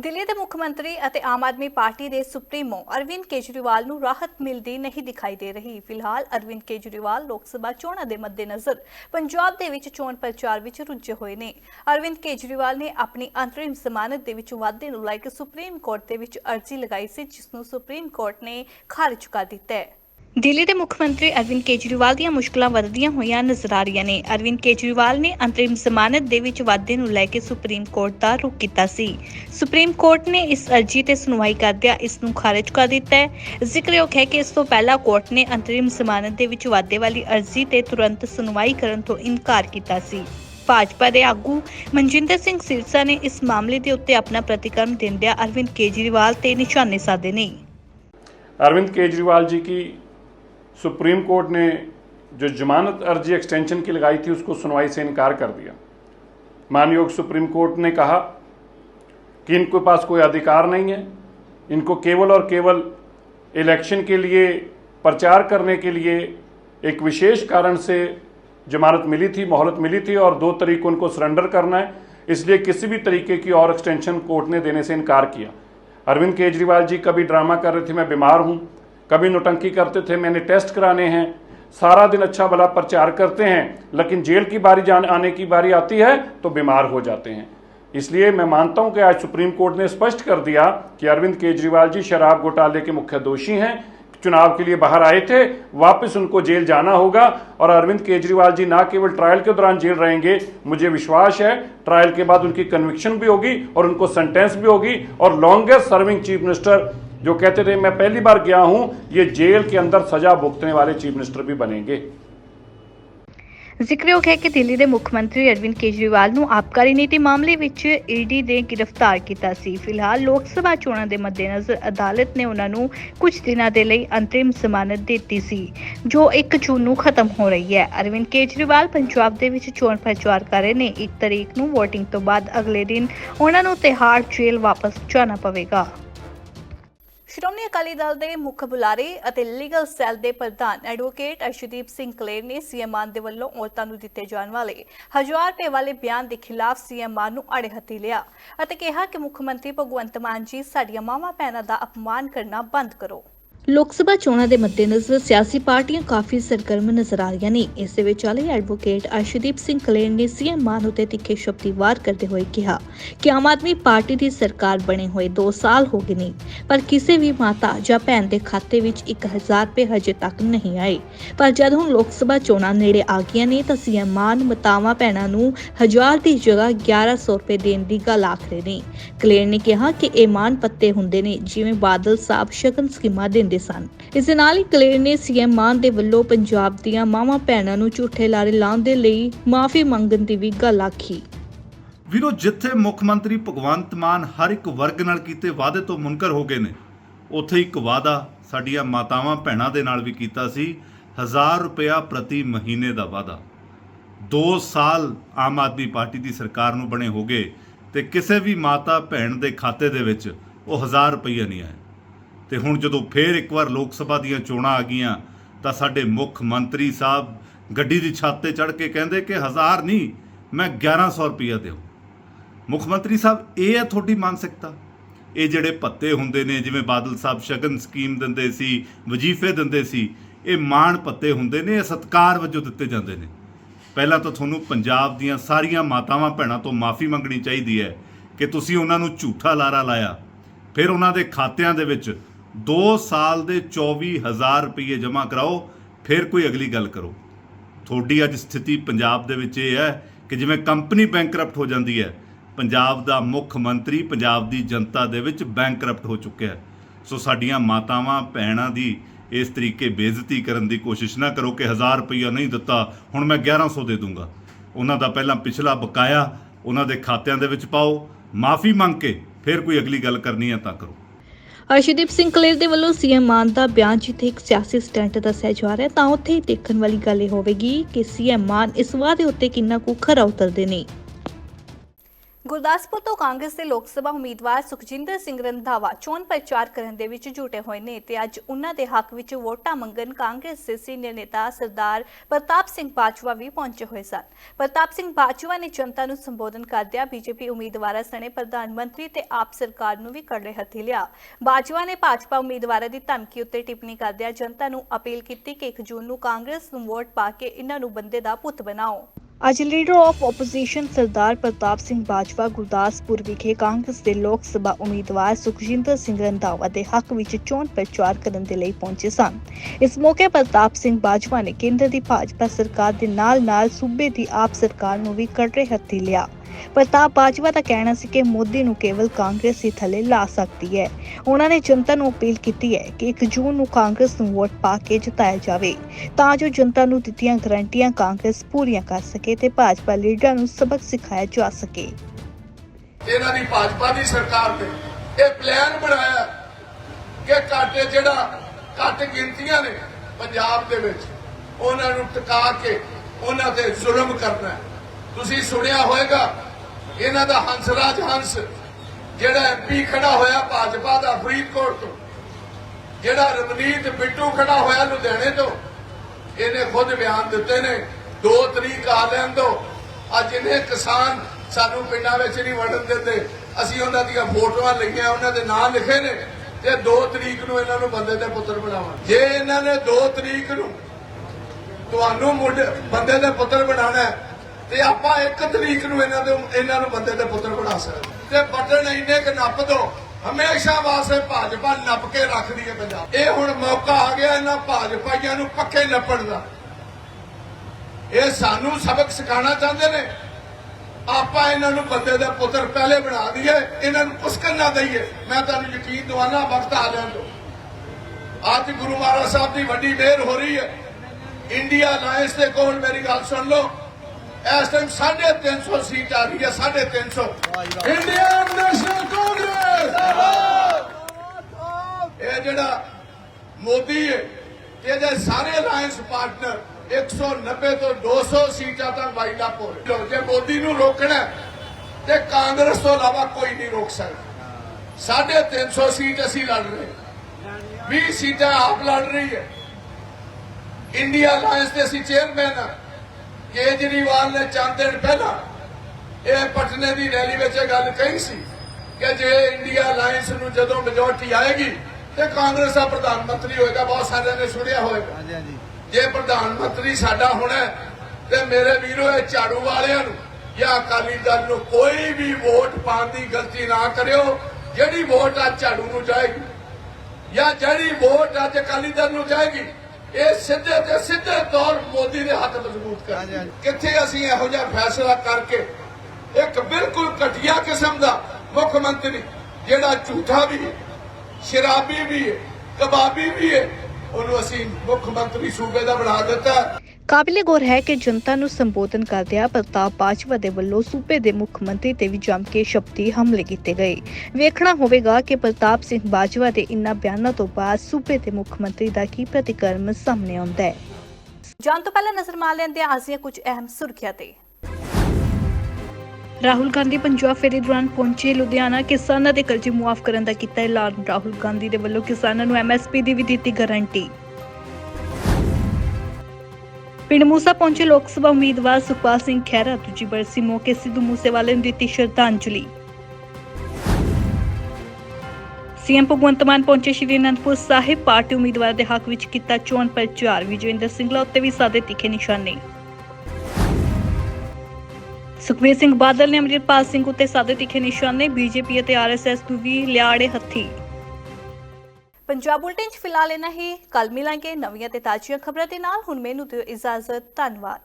[SPEAKER 1] ਦਿੱਲੀ ਦੇ ਮੁੱਖ ਮੰਤਰੀ ਅਤੇ ਆਮ ਆਦਮੀ ਪਾਰਟੀ ਦੇ ਸੁਪਰੀਮੋ ਅਰਵਿੰਦ ਕੇਜਰੀਵਾਲ ਨੂੰ ਰਾਹਤ ਮਿਲਦੀ ਨਹੀਂ ਦਿਖਾਈ ਦੇ ਰਹੀ। ਫਿਲਹਾਲ ਅਰਵਿੰਦ ਕੇਜਰੀਵਾਲ ਲੋਕ ਸਭਾ ਚੋਣਾਂ ਦੇ ਮੱਦੇਨਜ਼ਰ ਪੰਜਾਬ ਦੇ ਵਿੱਚ ਚੋਣ ਪ੍ਰਚਾਰ ਵਿੱਚ ਰੁੱਝੇ ਹੋਏ ਨੇ। ਅਰਵਿੰਦ ਕੇਜਰੀਵਾਲ ਨੇ ਆਪਣੀ ਅੰਤਰਿਮ ਜ਼ਮਾਨਤ ਦੇ ਵਿੱਚ ਵਾਧੇ ਨੂੰ ਲੈ ਕੇ ਸੁਪਰੀਮ ਕੋਰਟ ਦੇ ਵਿੱਚ ਅਰਜ਼ੀ ਲਗਾਈ ਸੀ, ਜਿਸ ਨੂੰ ਸੁਪਰੀਮ ਕੋਰਟ ਨੇ ਖਾਰਜ ਕਰ ਦਿੱਤਾ ਹੈ। ਦਿੱਲੀ ਦੇ ਮੁੱਖ ਮੰਤਰੀ ਅਰਵਿੰਦ ਕੇਜਰੀਵਾਲ ਦੀਆਂ ਮੁਸ਼ਕਲਾਂ ਵੱਧਦੀਆਂ ਹੋਈਆਂ ਨਜ਼ਰ ਆ ਰਹੀਆਂ ਨੇ। ਅਰਵਿੰਦ ਕੇਜਰੀਵਾਲ ਨੇ ਅੰਤਰਿਮ ਜ਼ਮਾਨਤ ਦੇ ਵਿੱਚ ਵਾਧੇ ਨੂੰ ਲੈ ਕੇ ਸੁਪਰੀਮ ਕੋਰਟ ਦਾ ਰੁਖ ਕੀਤਾ ਸੀ। ਸੁਪਰੀਮ ਕੋਰਟ ਨੇ ਇਸ ਅਰਜ਼ੀ ਤੇ ਸੁਣਵਾਈ ਕਰਦਿਆਂ ਇਸ ਨੂੰ ਖਾਰਜ ਕਰ ਦਿੱਤਾ ਹੈ। ਜ਼ਿਕਰਯੋਗ ਹੈ ਕਿ ਇਸ ਤੋਂ ਪਹਿਲਾਂ ਕੋਰਟ ਨੇ ਅੰਤਰਿਮ ਜ਼ਮਾਨਤ ਦੇ ਵਿੱਚ ਵਾਧੇ ਵਾਲੀ ਅਰਜ਼ੀ ਤੇ ਤੁਰੰਤ ਸੁਣਵਾਈ ਕਰਨ ਤੋਂ ਇਨਕਾਰ ਕੀਤਾ ਸੀ। ਭਾਜਪਾ ਦੇ ਆਗੂ ਮਨਜਿੰਦਰ ਸਿੰਘ ਸਿਰਸਾ ਨੇ ਇਸ ਮਾਮਲੇ ਦੇ ਉੱਤੇ ਆਪਣਾ ਪ੍ਰਤੀਕਰਮ ਦਿੰਦਿਆਂ ਅਰਵਿੰਦ ਕੇਜਰੀਵਾਲ ਤੇ ਨਿਸ਼ਾਨੇ ਸਾਧੇ ਨੇ।
[SPEAKER 7] ਅਰਵਿੰਦ ਕੇਜਰੀਵਾਲ ਜੀ ਕੀ सुप्रीम कोर्ट ने जो जमानत अर्जी एक्सटेंशन की लगाई थी, उसको सुनवाई से इनकार कर दिया। मानयोग सुप्रीम कोर्ट ने कहा कि इनके पास कोई अधिकार नहीं है। इनको केवल और केवल इलेक्शन के लिए, प्रचार करने के लिए एक विशेष कारण से जमानत मिली थी, मोहलत मिली थी और दो तरीक उनको सरेंडर करना है। इसलिए किसी भी तरीके की और एक्सटेंशन कोर्ट ने देने से इनकार किया। अरविंद केजरीवाल जी कभी ड्रामा कर रहे थे, मैं बीमार हूँ। कभी नोटंकी करते थे, मैंने टेस्ट कराने हैं, सारा दिन अच्छा भला प्रचार करते हैं, लेकिन जेल की बारी जाने, आने की बारी आती है तो बीमार हो जाते हैं। इसलिए मैं मानता हूँ कि आज सुप्रीम कोर्ट ने स्पष्ट कर दिया कि अरविंद केजरीवाल जी शराब घोटाले के मुख्य दोषी हैं, चुनाव के लिए बाहर आए थे, वापस उनको जेल जाना होगा, और अरविंद केजरीवाल जी ना केवल ट्रायल के दौरान जेल रहेंगे, मुझे विश्वास है, ट्रायल के बाद उनकी कन्विक्शन भी होगी, और उनको सेंटेंस भी होगी, और लॉन्गेस्ट सर्विंग चीफ मिनिस्टर जो कहते थे मैं पहली बार गया हूं ये जेल के अंदर सजा भुगतने वाले चीफ मिनिस्टर भी बनेंगे
[SPEAKER 1] ਜ਼ਿਕਰਯੋਗ ਹੈ ਕਿ ਦਿੱਲੀ ਦੇ ਮੁੱਖ ਮੰਤਰੀ ਅਰਵਿੰਦ ਕੇਜਰੀਵਾਲ ਨੂੰ ਆਬਕਾਰੀ ਨੀਤੀ ਮਾਮਲੇ ਵਿੱਚ ਈਡੀ ਨੇ ਗ੍ਰਿਫਤਾਰ ਕੀਤਾ ਸੀ ਫਿਲਹਾਲ ਲੋਕ ਸਭਾ ਚੋਣਾਂ ਦੇ ਮੱਦੇਨਜ਼ਰ ਅਦਾਲਤ ਨੇ ਉਹਨਾਂ ਨੂੰ ਕੁਝ ਦਿਨਾਂ ਦੇ ਲਈ ਅੰਤਰਿਮ ਜ਼ਮਾਨਤ ਦਿੱਤੀ ਸੀ ਜੋ 1 ਜੂਨ ਨੂੰ ਖਤਮ ਹੋ ਰਹੀ ਹੈ ਅਰਵਿੰਦ ਕੇਜਰੀਵਾਲ ਪੰਜਾਬ ਦੇ ਵਿੱਚ ਚੋਣ ਪ੍ਰਚਾਰ ਕਰ ਰਹੇ ਨੇ 1 ਤਰੀਕ ਨੂੰ VOTING ਤੋਂ ਬਾਅਦ ਅਗਲੇ ਦਿਨ ਉਹਨਾਂ ਨੂੰ ਤਿਹਾੜ ਜੇਲ੍ਹ ਵਾਪਸ ਜਾਣਾ ਪਵੇਗਾ ਸ਼੍ਰੋਮਣੀ ਅਕਾਲੀ ਦਲ ਦੇ ਮੁੱਖ ਬੁਲਾਰੇ ਅਤੇ ਲੀਗਲ ਸੈੱਲ ਦੇ ਪ੍ਰਧਾਨ ਐਡਵੋਕੇਟ ਅਰਸ਼ਦੀਪ ਸਿੰਘ ਕਲੇਰ ਨੇ ਸੀਐਮ ਆਨ ਦੇ ਵੱਲੋਂ ਔਰਤਾਂ ਨੂੰ ਦਿੱਤੇ ਜਾਣ ਵਾਲੇ ਹਜ਼ਾਰ ਰੁਪਏ ਵਾਲੇ ਬਿਆਨ ਦੇ ਖਿਲਾਫ ਸੀਐਮ ਮਾਨ ਨੂੰ ਅੜੇ ਹੱਥੀ ਲਿਆ ਅਤੇ ਕਿਹਾ ਕਿ ਮੁੱਖ ਮੰਤਰੀ ਭਗਵੰਤ ਮਾਨ ਜੀ, ਸਾਡੀਆਂ ਮਾਵਾਂ ਭੈਣਾਂ ਦਾ ਅਪਮਾਨ ਕਰਨਾ ਬੰਦ ਕਰੋ। ਲੋਕ ਸਭਾ ਚੋਣਾਂ ਦੇ ਮੱਦੇਨਜ਼ਰ ਸਿਆਸੀ ਪਾਰਟੀਆਂ ਕਾਫੀ ਸਰਗਰਮ ਨਜ਼ਰ ਆ ਰਹੀਆਂ ਨੇ। ਇਸ ਦੇ ਵਿਚਾਲੇ ਐਡਵੋਕੇਟ ਅਰਸ਼ਦੀਪ ਸਿੰਘ ਕਲੇਰ ਨੇ ਸੀਐਮ ਮਾਨ ਉਤੇ ਤਿੱਖੇ ਸ਼ਬਦੀ ਵਾਰ ਕਰਦੇ ਹੋਏ ਕਿਹਾ ਕਿ ਆਮ ਆਦਮੀ ਪਾਰਟੀ ਦੀ ਸਰਕਾਰ ਬਣੇ ਹੋਏ 2 ਸਾਲ ਹੋ ਗਏ ਨੇ, ਪਰ ਕਿਸੇ ਵੀ ਮਾਤਾ ਜਾਂ ਭੈਣ ਦੇ ਖਾਤੇ ਵਿੱਚ 1000 ਰੁਪਏ ਹਜੇ ਤੱਕ ਨਹੀਂ ਆਏ। ਪਰ ਜਦ ਹੁਣ ਲੋਕ ਸਭਾ ਚੋਣਾਂ ਨੇੜੇ ਆ ਗਈਆਂ ਨੇ ਤਾਂ ਸੀਐਮ ਮਾਨ ਮਤਾਵਾਂ ਭੈਣਾਂ ਨੂੰ ਹਜ਼ਾਰ ਦੀ ਜਗ੍ਹਾ 1100 ਰੁਪਏ ਦੇਣ ਦੀ ਗੱਲ ਆਖ ਰਹੇ ਨੇ। ਕਲੇਰ ਨੇ ਕਿਹਾ ਕਿ ਇਹ ਮਾਨ ਪੱਤੇ ਹੁੰਦੇ ਨੇ, ਜਿਵੇਂ ਬਾਦਲ ਸਾਹਿਬ ਸ਼ਗਨ ਸਕੀਮਾਂ ਦੇ ਦਿੰਦੇ ਸਨ। ਇਸ ਦੇ ਨਾਲ ਹੀ ਕਲੇਰ ਨੇ ਸੀਐਮ ਮਾਨ ਦੇ ਵੱਲੋਂ ਪੰਜਾਬ ਦੀਆਂ ਮਾਵਾਂ ਭੈਣਾਂ ਨੂੰ ਝੂਠੇ ਲਾਰੇ ਲਾਉਣ ਦੇ ਲਈ ਮਾਫੀ ਮੰਗਣ ਦੀ ਵੀ ਗੱਲ ਆਖੀ।
[SPEAKER 8] ਵੀਰੋ, ਜਿੱਥੇ ਮੁੱਖ ਮੰਤਰੀ ਭਗਵੰਤ ਮਾਨ ਹਰ ਇੱਕ ਵਰਗ ਨਾਲ ਕੀਤੇ ਵਾਅਦੇ ਤੋਂ ਮੁਨਕਰ ਹੋ ਗਏ ਨੇ, ਉੱਥੇ ਇੱਕ ਵਾਅਦਾ ਸਾਡੀਆਂ ਮਾਤਾਵਾਂ ਭੈਣਾਂ ਦੇ ਨਾਲ ਵੀ ਕੀਤਾ ਸੀ 1000 ਰੁਪਇਆ ਪ੍ਰਤੀ ਮਹੀਨੇ ਦਾ ਵਾਅਦਾ। 2 ਸਾਲ ਆਮ ਆਦਮੀ ਪਾਰਟੀ ਦੀ ਸਰਕਾਰ ਨੂੰ ਬਣੇ ਹੋ ਗਏ ਤੇ ਕਿਸੇ ਵੀ ਮਾਤਾ ਭੈਣ ਦੇ ਖਾਤੇ ਦੇ ਵਿੱਚ ਉਹ 1000 ਰੁਪਇਆ ਨਹੀਂ ਆਇਆ। ਤੇ ਹੁਣ ਜਦੋਂ ਫੇਰ ਇੱਕ ਵਾਰ ਲੋਕ ਸਭਾ ਦੀਆਂ ਚੋਣਾਂ ਆ ਗਈਆਂ, ਤਾਂ ਸਾਡੇ ਮੁੱਖ ਮੰਤਰੀ ਸਾਹਿਬ ਗੱਡੀ ਦੀ ਛੱਤ ਤੇ ਚੜ੍ਹ ਕੇ ਕਹਿੰਦੇ ਕਿ ਹਜ਼ਾਰ ਨਹੀਂ, ਮੈਂ 1100 ਰੁਪਇਆ ਦਿਓ। ਮੁੱਖ ਮੰਤਰੀ ਸਾਹਿਬ, ਇਹ ਹੈ ਤੁਹਾਡੀ ਮਾਨਸਿਕਤਾ। ਇਹ ਜਿਹੜੇ ਭੱਤੇ ਹੁੰਦੇ ਨੇ, ਜਿਵੇਂ ਬਾਦਲ ਸਾਹਿਬ ਸ਼ਗਨ ਸਕੀਮ ਦਿੰਦੇ ਸੀ, ਵਜ਼ੀਫੇ ਦਿੰਦੇ ਸੀ, ਇਹ ਮਾਣ ਭੱਤੇ ਹੁੰਦੇ ਨੇ, ਇਹ ਸਤਕਾਰ ਵਜੋਂ ਦਿੱਤੇ ਜਾਂਦੇ ਨੇ। ਪਹਿਲਾਂ ਤਾਂ ਤੁਹਾਨੂੰ ਪੰਜਾਬ ਦੀਆਂ ਸਾਰੀਆਂ ਮਾਤਾਵਾਂ ਭੈਣਾਂ ਤੋਂ ਮਾਫੀ ਮੰਗਣੀ ਚਾਹੀਦੀ ਹੈ ਕਿ ਤੁਸੀਂ ਉਹਨਾਂ ਨੂੰ ਝੂਠਾ ਲਾਰਾ ਲਾਇਆ। ਫਿਰ ਉਹਨਾਂ ਦੇ ਖਾਤਿਆਂ ਦੇ ਵਿੱਚ 2 ਸਾਲ ਦੇ 24000 ਰੁਪਏ ਜਮ੍ਹਾਂ ਕਰਾਓ, ਫਿਰ ਕੋਈ ਅਗਲੀ ਗੱਲ ਕਰੋ। ਤੁਹਾਡੀ ਅੱਜ ਸਥਿਤੀ ਪੰਜਾਬ ਦੇ ਵਿੱਚ ਇਹ ਹੈ ਕਿ ਜਿਵੇਂ ਕੰਪਨੀ ਬੈਂਕਰਪਟ ਹੋ ਜਾਂਦੀ ਹੈ, ਪੰਜਾਬ ਦਾ ਮੁੱਖ ਮੰਤਰੀ, ਪੰਜਾਬ ਦੀ ਜਨਤਾ ਦੇ ਵਿੱਚ ਬੈਂਕਰਪਟ ਹੋ ਚੁੱਕਿਆ ਹੈ। ਸੋ ਸਾਡੀਆਂ ਮਾਤਾਵਾਂ, ਭੈਣਾਂ ਦੀ ਇਸ ਤਰੀਕੇ ਬੇਇੱਜ਼ਤੀ ਕਰਨ ਦੀ ਕੋਸ਼ਿਸ਼ ਨਾ ਕਰੋ ਕਿ 1000 ਰੁਪਈਆ ਨਹੀਂ ਦਿੱਤਾ, ਹੁਣ ਮੈਂ 1100 ਦੇ ਦੂੰਗਾ। ਉਹਨਾਂ ਦਾ ਪਹਿਲਾਂ ਪਿਛਲਾ ਬਕਾਇਆ ਉਹਨਾਂ ਦੇ ਖਾਤਿਆਂ ਦੇ ਵਿੱਚ ਪਾਓ, ਮਾਫੀ ਮੰਗ ਕੇ ਫਿਰ ਕੋਈ ਅਗਲੀ ਗੱਲ ਕਰਨੀ ਹੈ ਤਾਂ ਕਰੋ।
[SPEAKER 1] ਅਰਸ਼ਦੀਪ ਸਿੰਘ ਕਲੇਰ ਦੇ ਵੱਲੋਂ ਸੀਐਮ ਮਾਨ ਦਾ ਬਿਆਨ ਜਿੱਥੇ ਇੱਕ ਸਿਆਸੀ ਸਟੈਂਟ ਦੱਸਿਆ ਜਾ ਰਿਹਾ ਤਾਂ ਉੱਥੇ ਹੀ ਦੇਖਣ ਵਾਲੀ ਗੱਲ ਇਹ ਹੋਵੇਗੀ ਕਿ ਸੀਐਮ ਮਾਨ ਇਸ ਵਾਅਦੇ ਉੱਤੇ ਕਿੰਨਾ ਕੁ ਖਰਾ ਉਤਰਦੇ ਨੇ। ਗੁਰਦਾਸਪੁਰ ਤੋਂ ਕਾਂਗਰਸ ਦੇ ਲੋਕ ਸਭਾ ਉਮੀਦਵਾਰ ਸੁਖਜਿੰਦਰ ਸਿੰਘ ਰੰਧਾਵਾ ਚੋਣ ਪ੍ਰਚਾਰ ਕਰਨ ਦੇ ਵਿੱਚ ਜੁਟੇ ਹੋਏ ਨੇ ਤੇ ਅੱਜ ਉਹਨਾਂ ਦੇ ਹੱਕ ਵਿੱਚ ਵੋਟਾਂ ਮੰਗਣ ਕਾਂਗਰਸ ਦੇ ਸੀਨੀਅਰ ਨੇਤਾ ਸਰਦਾਰ ਪ੍ਰਤਾਪ ਸਿੰਘ ਬਾਜਵਾ ਵੀ ਪਹੁੰਚੇ ਹੋਏ ਸਨ। ਪ੍ਰਤਾਪ ਸਿੰਘ ਬਾਜਵਾ ਨੇ ਜਨਤਾ ਨੂੰ ਸੰਬੋਧਨ ਕਰਦਿਆਂ ਬੀਜੇਪੀ ਉਮੀਦਵਾਰਾਂ ਸਣੇ ਪ੍ਰਧਾਨ ਮੰਤਰੀ ਤੇ ਆਪ ਸਰਕਾਰ ਨੂੰ ਵੀ ਕੜਲੇ ਹੱਥੀ ਲਿਆ। ਬਾਜਵਾ ਨੇ ਭਾਜਪਾ ਉਮੀਦਵਾਰਾਂ ਦੀ ਧਮਕੀ ਉੱਤੇ ਟਿੱਪਣੀ ਕਰਦਿਆਂ ਜਨਤਾ ਨੂੰ ਅਪੀਲ ਕੀਤੀ ਕਿ 1 ਜੂਨ ਨੂੰ ਕਾਂਗਰਸ ਨੂੰ ਵੋਟ ਪਾ ਕੇ ਇਹਨਾਂ ਨੂੰ ਬੰਦੇ ਦਾ ਪੁੱਤ ਬਣਾਓ। ਅੱਜ leader of opposition Sardar Partap Singh Bajwa Gurdaspur ਵਿਖੇ ਕਾਂਗਰਸ ਦੇ ਲੋਕ ਸਭਾ ਉਮੀਦਵਾਰ ਸੁਖਜਿੰਦਰ ਸਿੰਘ ਰੰਧਾਵਾ ਦੇ ਹੱਕ ਵਿੱਚ ਚੋਣ ਪ੍ਰਚਾਰ ਕਰਨ ਦੇ ਲਈ ਪਹੁੰਚੇ ਸਨ। ਇਸ ਮੌਕੇ ਪ੍ਰਤਾਪ ਸਿੰਘ ਬਾਜਵਾ ਨੇ ਕੇਂਦਰ ਦੀ ਭਾਜਪਾ ਸਰਕਾਰ ਦੇ ਨਾਲ-ਨਾਲ ਸੂਬੇ ਦੀ ਆਪ ਸਰਕਾਰ ਨੂੰ ਵੀ ਕੜਰੇ ਹੱਥੀ ਲਿਆ। ਪ੍ਰਤਾਪ ਬਾਜਵਾ ਦਾ ਕਹਿਣਾ ਸੀ ਕਿ ਮੋਦੀ ਨੂੰ ਕੇਵਲ ਕਾਂਗਰਸ ਹੀ ਥੱਲੇ ਲਾ ਸਕਦੀ ਹੈ ਉਹਨਾਂ ਨੇ ਜਨਤਾ ਨੂੰ ਅਪੀਲ ਕੀਤੀ ਹੈ ਕਿ 1 ਜੂਨ ਨੂੰ ਕਾਂਗਰਸ ਨੂੰ ਵੋਟ ਪਾ ਕੇ ਜਿਤਾਇਆ ਜਾਵੇ, ਤਾਂ ਜੋ ਜਨਤਾ ਨੂੰ ਦਿੱਤੀਆਂ ਗਰੰਟੀਆਂ ਕਾਂਗਰਸ ਪੂਰੀਆਂ ਕਰ ਸਕੇ ਤੇ ਭਾਜਪਾ ਲੀਡਰਾਂ ਨੂੰ ਸਬਕ ਸਿਖਾਇਆ ਜਾ ਸਕੇ
[SPEAKER 9] ਇਹਨਾਂ ਦੀ ਭਾਜਪਾ ਦੀ ਸਰਕਾਰ ਨੇ ਇਹ ਪਲਾਨ ਬਣਾਇਆ ਕਿ ਘੱਟ ਜਿਹੜਾ ਘੱਟ ਗਿਣਤੀਆਂ ਨੇ ਪੰਜਾਬ ਦੇ ਵਿੱਚ, ਉਹਨਾਂ ਨੂੰ ਟਿਕਾ ਕੇ ਉਹਨਾਂ ਤੇ ਜ਼ੁਲਮ ਕਰਨਾ ਹੈ। ਤੁਸੀਂ ਸੁਣਿਆ ਹੋਵੇਗਾ, ਇਹਨਾਂ ਦਾ ਹੰਸਰਾਜ ਹੰਸ ਜਿਹੜਾ ਐਮਪੀ ਖੜਾ ਹੋਇਆ ਭਾਜਪਾ ਦਾ ਫਰੀਦਕੋਟ ਤੋਂ, ਜਿਹੜਾ ਰਮਨੀਤ ਬਿੱਟੂ ਖੜਾ ਹੋਇਆ ਲੁਧਿਆਣੇ ਤੋਂ, ਇਹਨੇ ਖੁਦ ਬਿਆਨ ਦਿੱਤੇ ਨੇ, ਦੋ ਤਰੀਕ ਆ ਲੈਣ ਦੋ। ਅੱਜ ਇਹਨੇ ਕਿਸਾਨ ਸਾਨੂੰ ਪਿੰਡਾਂ ਵਿੱਚ ਨਹੀਂ ਵੜਨ ਦਿੰਦੇ। ਅਸੀਂ ਉਹਨਾਂ ਦੀਆਂ ਫੋਟੋਆਂ ਲਈਆਂ, ਉਹਨਾਂ ਦੇ ਨਾਂ ਲਿਖੇ ਨੇ, ਤੇ 2 ਤਰੀਕ ਨੂੰ ਇਹਨਾਂ ਨੂੰ ਬੰਦੇ ਦੇ ਪੁੱਤਰ ਬਣਾਵਾਂ ਜੇ ਇਹਨਾਂ ਨੇ 2 ਤਰੀਕ ਨੂੰ ਤੁਹਾਨੂੰ ਮੁੰਡੇ, ਬੰਦੇ ਦੇ ਪੁੱਤਰ ਬਣਾਉਣਾ ਤੇ ਆਪਾਂ ਇੱਕ ਤਰੀਕ ਨੂੰ ਇਹਨਾਂ ਦੇ ਇਹਨਾਂ ਨੂੰ ਬੰਦੇ ਦੇ ਪੁੱਤਰ ਬਣਾ ਸਕਦੇ ਤੇ ਬਟਨ ਇੰਨੇ ਕ ਨੱਪ ਦੋ। ਹਮੇਸ਼ਾ ਵਾਸਤੇ ਭਾਜਪਾ ਨੱਪ ਕੇ ਰੱਖਦੀ ਹੈ ਪੰਜਾਬ। ਇਹ ਹੁਣ ਮੌਕਾ ਆ ਗਿਆ ਇਹਨਾਂ ਭਾਜਪਾਈਆਂ ਨੂੰ ਪੱਕੇ ਨੱਪਣ ਦਾ। ਇਹ ਸਾਨੂੰ ਸਬਕ ਸਿਖਾਉਣਾ ਚਾਹੁੰਦੇ ਨੇ। ਆਪਾਂ ਇਹਨਾਂ ਨੂੰ ਬੰਦੇ ਦੇ ਪੁੱਤਰ ਪਹਿਲੇ ਬਣਾ ਦਈਏ। ਇਹਨਾਂ ਨੂੰ ਪੁਸਕਣ ਨਾ ਦਈਏ। ਮੈਂ ਤੁਹਾਨੂੰ ਯਕੀਨ ਦਿਵਾਨਾ ਵਕਤ ਆ ਲੈਣ ਦੋ ਅੱਜ ਗੁਰੂ ਮਹਾਰਾਜ ਸਾਹਿਬ ਦੀ ਵੱਡੀ ਮਿਹਰ ਹੋ ਰਹੀ ਹੈ। ਇੰਡੀਆ ਅਲਾਈਅੰਸ ਦੇ ਕੋਲ ਮੇਰੀ ਗੱਲ ਸੁਣ ਲਓ। ਇਸ ਟਾਈਮ 350 ਸੀਟ ਆ ਰਹੀ ਹੈ 350 ਇੰਡੀਅਨ ਨੈਸ਼ਨਲ ਕਾਂਗਰਸ ਇਹ ਜਿਹੜਾ ਮੋਦੀ ਹੈ ਇਹਦੇ ਸਾਰੇ ਅਲਾਈਅੰਸ ਪਾਰਟਨਰ 190 ਤੋਂ 200 ਸੀਟਾਂ ਤੱਕ ਵਾਈਲਪ ਹੋ ਰਹੇ। ਜੇ ਮੋਦੀ ਨੂੰ ਰੋਕਣਾ ਤੇ ਕਾਂਗਰਸ ਤੋਂ ਇਲਾਵਾ ਕੋਈ ਨਹੀਂ ਰੋਕ ਸਕਦਾ। 350 ਸੀਟ ਅਸੀਂ ਲੜ ਰਹੇ 20 ਸੀਟਾਂ ਆਪ ਲੜ ਰਹੀ ਹੈ। ਇੰਡੀਆ ਅਲਾਈਅੰਸ ਦੇ ਅਸੀਂ ਚੇਅਰਮੈਨ ਆ ਕੇਜਰੀਵਾਲ ਨੇ ਚੰਦ ਦਿਨ ਪਹਿਲਾਂ ਇਹ ਪਟਨੇ ਦੀ ਰੈਲੀ ਵਿੱਚ ਇਹ ਗੱਲ ਕਹੀ ਸੀ ਕਿ ਜੇ ਇੰਡੀਆ ਅਲਾਈਅੰਸ ਨੂੰ ਜਦੋਂ ਮੈਜੋਰਟੀ ਆਏਗੀ ਤੇ ਕਾਂਗਰਸ ਦਾ ਪ੍ਰਧਾਨ ਮੰਤਰੀ ਹੋਏਗਾ ਬਹੁਤ ਸਾਰਿਆਂ ਨੇ ਸੁਣਿਆ ਹੋਏਗਾ ਜੇ ਪ੍ਰਧਾਨ ਮੰਤਰੀ ਸਾਡਾ ਹੋਣਾ ਤੇ ਮੇਰੇ ਵੀਰੋ ਇਹ ਝਾੜੂ ਵਾਲਿਆਂ ਨੂੰ ਜਾਂ ਅਕਾਲੀ ਦਲ ਨੂੰ ਕੋਈ ਵੀ ਵੋਟ ਪਾਉਣ ਦੀ ਗਲਤੀ ਨਾ ਕਰਿਓ। ਜਿਹੜੀ ਵੋਟ ਅੱਜ ਝਾੜੂ ਨੂੰ ਜਾਏਗੀ ਜਾਂ ਜਿਹੜੀ ਵੋਟ ਅੱਜ ਅਕਾਲੀ ਦਲ ਨੂੰ ਜਾਏਗੀ ਇਹ ਸਿੱਧੇ ਤੇ ਸਿੱਧੇ ਤੌਰ ਮੋਦੀ ਦੇ ਹੱਥ ਮਜ਼ਬੂਤ ਕਰ ਕਿੱਥੇ ਅਸੀਂ ਇਹੋ ਜਿਹਾ ਫੈਸਲਾ ਕਰਕੇ ਇੱਕ ਬਿਲਕੁਲ ਘਟੀਆ ਕਿਸਮ ਦਾ ਮੁੱਖ ਮੰਤਰੀ ਜਿਹੜਾ ਝੂਠਾ ਵੀ ਹੈ ਸ਼ਰਾਬੀ ਵੀ ਹੈ ਕਬਾਬੀ ਵੀ ਹੈ ਉਹਨੂੰ ਅਸੀਂ ਮੁੱਖ ਮੰਤਰੀ ਸੂਬੇ ਦਾ ਬਣਾ ਦਿੱਤਾ।
[SPEAKER 1] ਕਾਬਿਲੇ ਗੌਰ ਹੈ ਕਿ ਜਨਤਾ ਨੂੰ ਸੰਬੋਧਨ ਕਰਦਿਆਂ ਪ੍ਰਤਾਪ ਬਾਜਵਾ ਦੇ ਵੱਲੋਂ ਸੂਬੇ ਦੇ ਮੁੱਖ ਮੰਤਰੀ ਤੇ ਵੀ ਜੰਮ ਕੇ ਸ਼ਬਦੀ ਹਮਲੇ ਕੀਤੇ ਗਏ। ਵੇਖਣਾ ਹੋਵੇਗਾ ਕਿ ਪ੍ਰਤਾਪ ਸਿੰਘ ਬਾਜਵਾ ਦੇ ਇਨ੍ਹਾਂ ਬਿਆਨਾਂ ਤੋਂ ਬਾਅਦ ਸੂਬੇ ਦੇ ਮੁੱਖ ਮੰਤਰੀ ਦਾ ਕੀ ਪ੍ਰਤੀਕਰਮ ਸਾਹਮਣੇ ਆਉਂਦਾ ਹੈ। ਜਾਣ ਤੋਂ ਪਹਿਲਾਂ ਨਜ਼ਰ ਮਾਰ ਲੈਂਦੇ ਹਾਂ ਅੱਜ ਦੀਆਂ ਕੁਝ ਅਹਿਮ ਸੁਰਖੀਆਂ ਤੇ। ਰਾਹੁਲ ਗਾਂਧੀ ਪੰਜਾਬ ਫੇਰੀ ਦੌਰਾਨ ਪਹੁੰਚੇ ਲੁਧਿਆਣਾ ਕਿਸਾਨਾਂ ਦੇ ਕਰਜ਼ੇ ਮੁਆਫ ਕਰਨ ਦਾ ਕੀਤਾ ਐਲਾਨ। ਰਾਹੁਲ ਗਾਂਧੀ ਦੇ ਵੱਲੋਂ ਕਿਸਾਨਾਂ ਨੂੰ ਐਮਐਸਪੀ ਦੀ ਵੀ ਦਿੱਤੀ ਗਾਰੰਟੀ। ਪਿੰਡ ਮੂਸਾ ਪਹੁੰਚੇ ਲੋਕ ਸਭਾ ਉਮੀਦਵਾਰ ਸੁਖਪਾਲ ਸਿੰਘ ਖਹਿਰਾ, ਦੂਜੀ ਬਰਸੀ ਮੌਕੇ ਸਿੱਧੂ ਮੂਸੇਵਾਲੇ ਨੂੰ ਦਿੱਤੀ ਸ਼ਰਧਾਂਜਲੀ। ਸੀਐਮ ਭਗਵੰਤ ਮਾਨ ਪਹੁੰਚੇ ਸ਼੍ਰੀ ਅਨੰਦਪੁਰ ਸਾਹਿਬ, ਪਾਰਟੀ ਉਮੀਦਵਾਰ ਦੇ ਹੱਕ ਵਿੱਚ ਕੀਤਾ ਚੋਣ ਪ੍ਰਚਾਰ, ਵਿਜੇਂਦਰ ਸਿੰਘਲਾ ਉੱਤੇ ਵੀ ਸਾਦੇ ਤਿੱਖੇ ਨਿਸ਼ਾਨੇ। ਸੁਖਬੀਰ ਸਿੰਘ ਬਾਦਲ ਨੇ ਅਮਰਿਤਪਾਲ ਸਿੰਘ ਉੱਤੇ ਸਾਦੇ ਤਿੱਖੇ ਨਿਸ਼ਾਨੇ, ਬੀਜੇਪੀ ਅਤੇ ਆਰਐਸਐਸ ਨੂੰ ਵੀ ਲਿਆੜੇ ਹੱਥੀ। ਪੰਜਾਬ ਬੁਲਟਿਨ 'ਚ ਫਿਲਹਾਲ ਇਨਾ ਹੀ। ਕੱਲ ਮਿਲਾਂਗੇ ਨਵੀਆਂ ਤੇ ਤਾਜ਼ੀਆਂ ਖਬਰਾਂ ਦੇ ਨਾਲ। ਹੁਣ ਮੈਨੂੰ ਦਿਓ ਇਜਾਜ਼ਤ। ਧੰਨਵਾਦ।